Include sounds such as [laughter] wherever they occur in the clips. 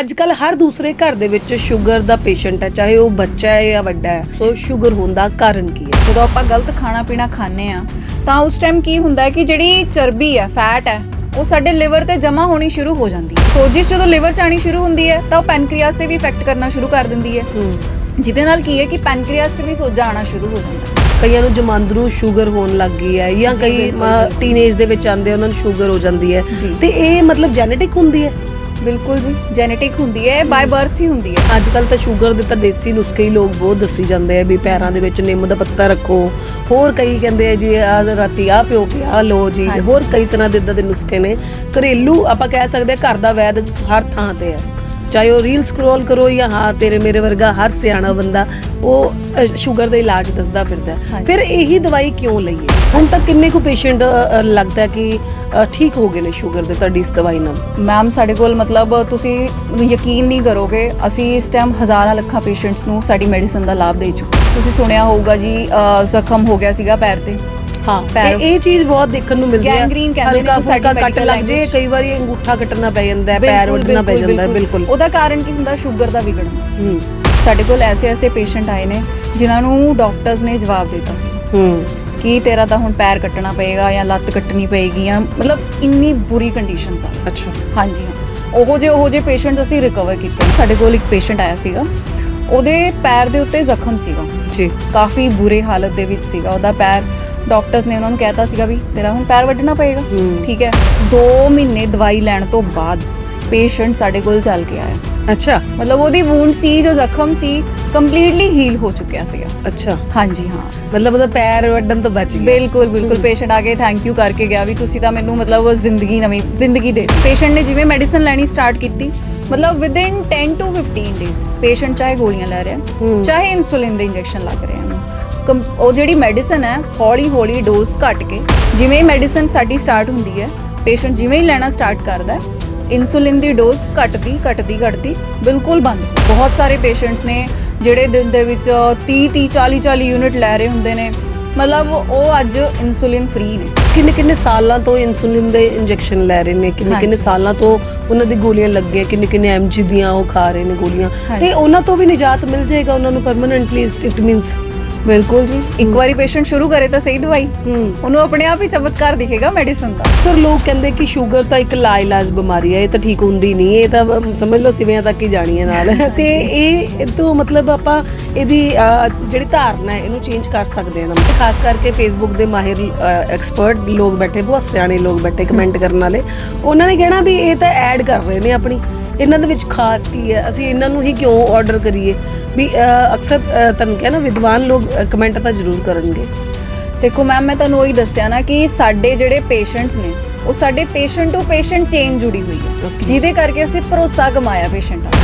ਅੱਜ ਕੱਲ ਹਰ ਦੂਸਰੇ ਘਰ ਦੇ ਵਿੱਚ ਸ਼ੂਗਰ ਦਾ ਪੇਸ਼ੈਂਟ ਹੈ ਚਾਹੇ ਉਹ ਬੱਚਾ ਹੈ ਜਾਂ ਵੱਡਾ ਹੈ। ਸੋ ਸ਼ੂਗਰ ਹੋਣ ਦਾ ਕਾਰਨ ਕੀ ਹੈ? ਜਦੋਂ ਆਪਾਂ ਗਲਤ ਖਾਣਾ ਪੀਣਾ ਖਾਂਦੇ ਆ ਤਾਂ ਉਸ ਟਾਈਮ ਕੀ ਹੁੰਦਾ ਹੈ ਕਿ ਜਿਹੜੀ ਚਰਬੀ ਹੈ ਫੈਟ ਹੈ ਉਹ ਸਾਡੇ ਲਿਵਰ ਤੇ ਜਮਾ ਹੋਣੀ ਸ਼ੁਰੂ ਹੋ ਜਾਂਦੀ ਹੈ। ਸੋਜਿਸ ਜਦੋਂ ਲਿਵਰ ਚ ਆਣੀ ਸ਼ੁਰੂ ਹੁੰਦੀ ਹੈ ਤਾਂ ਉਹ ਪੈਨਕ੍ਰੀਆਸ ਤੇ ਵੀ ਇਫੈਕਟ ਕਰਨਾ ਸ਼ੁਰੂ ਕਰ ਦਿੰਦੀ ਹੈ। ਜਿਹਦੇ ਨਾਲ ਕੀ ਹੈ ਕਿ ਪੈਨਕ੍ਰੀਆਸ 'ਚ ਵੀ ਸੋਜਾ ਆਣਾ ਸ਼ੁਰੂ ਹੋ ਜਾਂਦਾ ਹੈ। ਕਈਆਂ ਨੂੰ ਜਮਾਂਦਰੂ ਸ਼ੂਗਰ ਹੋਣ ਲੱਗ ਗਈ ਹੈ ਜਾਂ ਕਈ। ਟੀਨੇਜ ਦੇ ਵਿੱਚ ਆਉਂਦੇ ਉਹਨਾਂ ਨੂੰ ਸ਼ੂਗਰ ਹੋ ਜਾਂਦੀ ਹੈ। ਤੇ ਇਹ ਮਤਲਬ ਜੈਨੇਟਿਕ ਹੁੰਦੀ ਹੈ? ਬਿਲਕੁਲ ਜੀ ਜੈਨੇਟਿਕ ਹੁੰਦੀ ਹੈ ਬਾਈ ਬਰਥ ਹੀ ਹੁੰਦੀ ਹੈ। ਅੱਜ ਕੱਲ ਤਾਂ ਸ਼ੂਗਰ ਦੇ ਤਾਂ ਦੇਸੀ ਨੁਸਖੇ ਹੀ ਲੋਕ ਬਹੁਤ ਦੱਸੀ ਜਾਂਦੇ ਆ ਵੀ ਪੈਰਾਂ ਦੇ ਵਿੱਚ ਨਿੰਮ ਦਾ ਪੱਤਾ ਰੱਖੋ। ਹੋਰ ਕਈ ਕਹਿੰਦੇ ਆ ਜੀ ਆ ਰਾਤੀ ਆ ਪਿਓ ਕੇ ਆ ਲੋ ਜੀ। ਹੋਰ ਕਈ ਤਰ੍ਹਾਂ ਦੇ ਇਦਾਂ ਦੇ ਨੁਸਖੇ ਨੇ। ਘਰੇਲੂ ਆਪਾਂ ਕਹਿ ਸਕਦੇ ਆ ਘਰ ਦਾ ਵੈਦ ਹਰ ਥਾਂ ਤੇ ਹੈ। ਚਾਹੇ ਉਹ ਰੀਲ ਸਕਰੋਲ ਕਰੋ ਜਾਂ ਹਾਂ ਤੇਰੇ ਮੇਰੇ ਵਰਗਾ ਹਰ ਸਿਆਣਾ ਬੰਦਾ ਉਹ ਸ਼ੂਗਰ ਦਾ ਇਲਾਜ ਦੱਸਦਾ ਫਿਰਦਾ। ਫਿਰ ਇਹੀ ਦਵਾਈ ਕਿਉਂ ਲਈਏ? ਹੁਣ ਤੱਕ ਕਿੰਨੇ ਕੁ ਪੇਸ਼ੈਂਟ ਲੱਗਦਾ ਕਿ ਠੀਕ ਹੋ ਗਏ ਨੇ ਸ਼ੂਗਰ ਦੇ ਤੁਹਾਡੀ ਇਸ ਦਵਾਈ ਨਾਲ? ਮੈਮ ਸਾਡੇ ਕੋਲ ਮਤਲਬ ਤੁਸੀਂ ਯਕੀਨ ਨਹੀਂ ਕਰੋਗੇ ਅਸੀਂ ਇਸ ਟਾਈਮ ਹਜ਼ਾਰਾਂ ਲੱਖਾਂ ਪੇਸ਼ੈਂਟਸ ਨੂੰ ਸਾਡੀ ਮੈਡੀਸਨ ਦਾ ਲਾਭ ਦੇ ਚੁੱਕੇ ਤੁਸੀਂ ਸੁਣਿਆ ਹੋਊਗਾ ਜੀ ਜ਼ਖਮ ਹੋ ਗਿਆ ਸੀਗਾ ਪੈਰ ਤੇ। ਹਾਂ ਪੈਰ- ਇਹ ਚੀਜ਼ ਬਹੁਤ ਦੇਖਣ ਨੂੰ ਮਿਲਦੀ ਹੈ। Gangrene ਕਹਿੰਦੇ ਨੇ ਸਾਡੀ ਕੱਟ ਲੱਗ ਜੇ। ਕਈ ਵਾਰੀ ਅੰਗੂਠਾ ਕੱਟਣਾ ਪੈ ਜਾਂਦਾ ਹੈ ਪੈਰ ਵੱਢਣਾ ਪੈ ਜਾਂਦਾ ਹੈ ਬਿਲਕੁਲ। ਉਹਦਾ ਕਾਰਨ ਕੀ ਹੁੰਦਾ? ਸ਼ੂਗਰ ਦਾ ਵਿਗੜਨਾ। ਹੂੰ। ਸਾਡੇ ਕੋਲ ਐਸੇ ਐਸੇ ਪੇਸ਼ੈਂਟ ਆਏ ਨੇ ਜਿਨ੍ਹਾਂ ਨੂੰ ਡਾਕਟਰਸ ਨੇ ਜਵਾਬ ਦਿੱਤਾ ਸੀ। ਹੂੰ। ਕਿ ਤੇਰਾ ਤਾਂ ਹੁਣ ਪੈਰ ਕੱਟਣਾ ਪਏਗਾ ਜਾਂ ਲੱਤ ਕੱਟਣੀ ਪਏਗੀ ਜਾਂ ਮਤਲਬ ਇੰਨੀ ਬੁਰੀ ਕੰਡੀਸ਼ਨਸ ਆ। ਅੱਛਾ। ਹਾਂਜੀ ਹਾਂ। ਉਹੋ ਜਿਹੇ ਉਹੋ ਜਿਹੇ ਪੇਸ਼ੈਂਟ ਅਸੀਂ ਰਿਕਵਰ ਕੀਤੇ ਸਾਡੇ ਕੋਲ ਇੱਕ ਪੇਸ਼ੈਂਟ ਆਇਆ ਸੀਗਾ। ਉਹਦੇ ਪੈਰ ਦੇ ਉੱਤੇ ਜ਼ਖਮ ਸੀਗਾ। ਜੀ। ਕਾਫੀ ਬੁਰੇ ਹਾਲਤ ਦੇ ਵਿੱਚ ਸੀਗਾ। ਉਹਦਾ ਪੈਰ ਡਾਕਟਰਸ ਨੇ ਉਹਨਾਂ ਨੂੰ ਕਹਿਤਾ ਸੀਗਾ ਵੀ ਤੇਰਾ ਹੁਣ ਪੈਰ ਵੱਢਣਾ ਪਏਗਾ ਹੂੰ। ਠੀਕ ਹੈ 2 ਮਹੀਨੇ ਦਵਾਈ ਲੈਣ ਤੋਂ ਬਾਅਦ ਪੇਸ਼ੈਂਟ ਸਾਡੇ ਕੋਲ ਚੱਲ ਕੇ ਆਇਆ ਅੱਛਾ ਮਤਲਬ ਉਹਦੀ ਵੂਨ ਸੀ ਜੋ ਜ਼ਖਮ ਸੀ ਕੰਪਲੀਟਲੀ ਹੀਲ ਹੋ ਚੁੱਕਿਆ ਸੀਗਾ ਅੱਛਾ ਹਾਂਜੀ ਹਾਂ ਮਤਲਬ ਉਹਦਾ ਪੈਰ ਵੱਢਣ ਤੋਂ ਬਚ ਗਿਆ ਬਿਲਕੁਲ ਬਿਲਕੁਲ ਪੇਸ਼ੈਂਟ ਆ ਕੇ ਥੈਂਕ ਯੂ ਕਰਕੇ ਗਿਆ ਵੀ ਤੁਸੀਂ ਤਾਂ ਮੈਨੂੰ ਮਤਲਬ ਜ਼ਿੰਦਗੀ ਨਵੀਂ ਜ਼ਿੰਦਗੀ ਦੇ ਪੇਸ਼ੈਂਟ ਨੇ ਜਿਵੇਂ ਮੈਡੀਸਨ ਲੈਣੀ ਸਟਾਰਟ ਕੀਤੀ ਮਤਲਬ ਵਿਦਿਨ 10 ਟੂ 15 ਡੇਜ਼ ਪੇਸ਼ੈਂਟ ਚਾਹੇ ਗੋਲੀਆਂ ਲੈ ਰਿਹਾ ਹੂੰ। ਚਾਹੇ ਇਨਸੂਲਿਨ ਦੇ ਇੰਜੈਕਸ਼ਨ ਲੱਗ ਰਹੇ ਹਨ ਕੰ- ਉਹ ਜਿਹੜੀ ਮੈਡੀਸਨ ਹੈ ਹੌਲੀ ਹੌਲੀ ਡੋਜ਼ ਘਟ ਕੇ ਜਿਵੇਂ ਮੈਡੀਸਨ ਸਾਡੀ ਸਟਾਰਟ ਹੁੰਦੀ ਹੈ ਪੇਸ਼ੈਂਟ ਜਿਵੇਂ ਹੀ ਲੈਣਾ ਸਟਾਰਟ ਕਰਦਾ ਇਨਸੂਲਿਨ ਦੀ ਡੋਜ਼ ਘਟਦੀ ਘਟਦੀ ਘਟਦੀ ਬਿਲਕੁਲ ਬੰਦ। ਬਹੁਤ ਸਾਰੇ ਪੇਸ਼ੈਂਟਸ ਨੇ ਜਿਹੜੇ ਦਿਨ ਦੇ ਵਿੱਚ 30 30 40 40 ਯੂਨਿਟ ਲੈ ਰਹੇ ਹੁੰਦੇ ਨੇ। ਮਤਲਬ ਉਹ ਅੱਜ ਇਨਸੂਲਿਨ ਫ੍ਰੀ ਨੇ। ਕਿੰਨੇ ਕਿੰਨੇ ਸਾਲਾਂ ਤੋਂ ਇਨਸੂਲਿਨ ਦੇ ਇੰਜੈਕਸ਼ਨ ਲੈ ਰਹੇ ਨੇ? ਕਿੰਨੇ ਕਿੰਨੇ। ਸਾਲਾਂ ਤੋਂ ਉਹਨਾਂ ਦੀ ਗੋਲੀਆਂ ਲੱਗੀਆਂ ਕਿੰਨੇ ਕਿੰਨੇ ਐਮਜੀ ਦੀਆਂ ਉਹ ਖਾ ਰਹੇ ਨੇ ਗੋਲੀਆਂ। ਤੇ ਉਹਨਾਂ ਤੋਂ ਵੀ ਨਿਜਾਤ ਮਿਲ ਜਾਏਗਾ ਉਹਨਾਂ ਨੂੰ ਪਰਮਨੈਂਟਲੀ ਇਟ ਮੀਨਸ ਬਿਲਕੁਲ ਜੀ। ਇੱਕ ਵਾਰੀ ਪੇਸ਼ੈਂਟ ਸ਼ੁਰੂ ਕਰੇ ਤਾਂ ਸਹੀ ਦਵਾਈ। ਹੂੰ। ਉਹਨੂੰ ਆਪਣੇ ਆਪ ਹੀ ਚਮਤਕਾਰ ਦਿਖੇਗਾ ਮੈਡੀਸਨ ਦਾ ਸਰ ਲੋਕ ਕਹਿੰਦੇ ਕਿ ਸ਼ੂਗਰ ਤਾਂ ਇੱਕ ਲਾਇਲਾਜ ਬਿਮਾਰੀ ਹੈ ਇਹ ਤਾਂ ਠੀਕ ਹੁੰਦੀ ਨਹੀਂ ਇਹ ਤਾਂ ਸਮਝ ਲਓ ਸਿਵਿਆਂ ਤੱਕ ਹੀ ਜਾਣੀ ਹੈ ਨਾਲ। [laughs] ਤੇ ਇਹ ਤੋਂ ਮਤਲਬ ਆਪਾਂ ਇਹਦੀ ਜਿਹੜੀ ਧਾਰਨਾ ਹੈ ਇਹਨੂੰ ਚੇਂਜ ਕਰ ਸਕਦੇ ਹਾਂ ਨਾ। ਤੇ ਖਾਸ ਕਰਕੇ ਫੇਸਬੁੱਕ ਦੇ ਮਾਹਿਰ ਐਕਸਪਰਟ ਲੋਕ ਬੈਠੇ ਬਹੁਤ ਸਿਆਣੇ ਲੋਕ ਬੈਠੇ ਕਮੈਂਟ ਕਰਨ ਵਾਲੇ। ਉਹਨਾਂ ਨੇ ਕਹਿਣਾ ਵੀ ਇਹ ਤਾਂ ਐਡ ਕਰ ਰਹੇ ਨੇ ਆਪਣੀ। ਇਹਨਾਂ ਦੇ ਵਿੱਚ ਖਾਸ ਕੀ ਹੈ? ਅਸੀਂ ਇਹਨਾਂ ਨੂੰ ਹੀ ਕਿਉਂ ਆਰਡਰ ਕਰੀਏ? ਵੀ ਅਕਸਰ ਤੁਹਾਨੂੰ ਕਿਹਾ ਨਾ ਵਿਦਵਾਨ ਲੋਕ ਕਮੈਂਟ ਤਾਂ ਜ਼ਰੂਰ ਕਰਨਗੇ। ਦੇਖੋ ਮੈਮ ਮੈਂ ਤੁਹਾਨੂੰ ਉਹੀ ਦੱਸਿਆ ਨਾ ਕਿ ਸਾਡੇ ਜਿਹੜੇ ਪੇਸ਼ੈਂਟਸ ਨੇ ਉਹ ਸਾਡੇ ਪੇਸ਼ੈਂਟ ਟੂ ਪੇਸ਼ੈਂਟ ਚੇਨ ਜੁੜੀ ਹੋਈ ਹੈ. ਜਿਹਦੇ ਕਰਕੇ ਅਸੀਂ ਭਰੋਸਾ ਕਮਾਇਆ ਪੇਸ਼ੈਂਟਾਂ ਦਾ।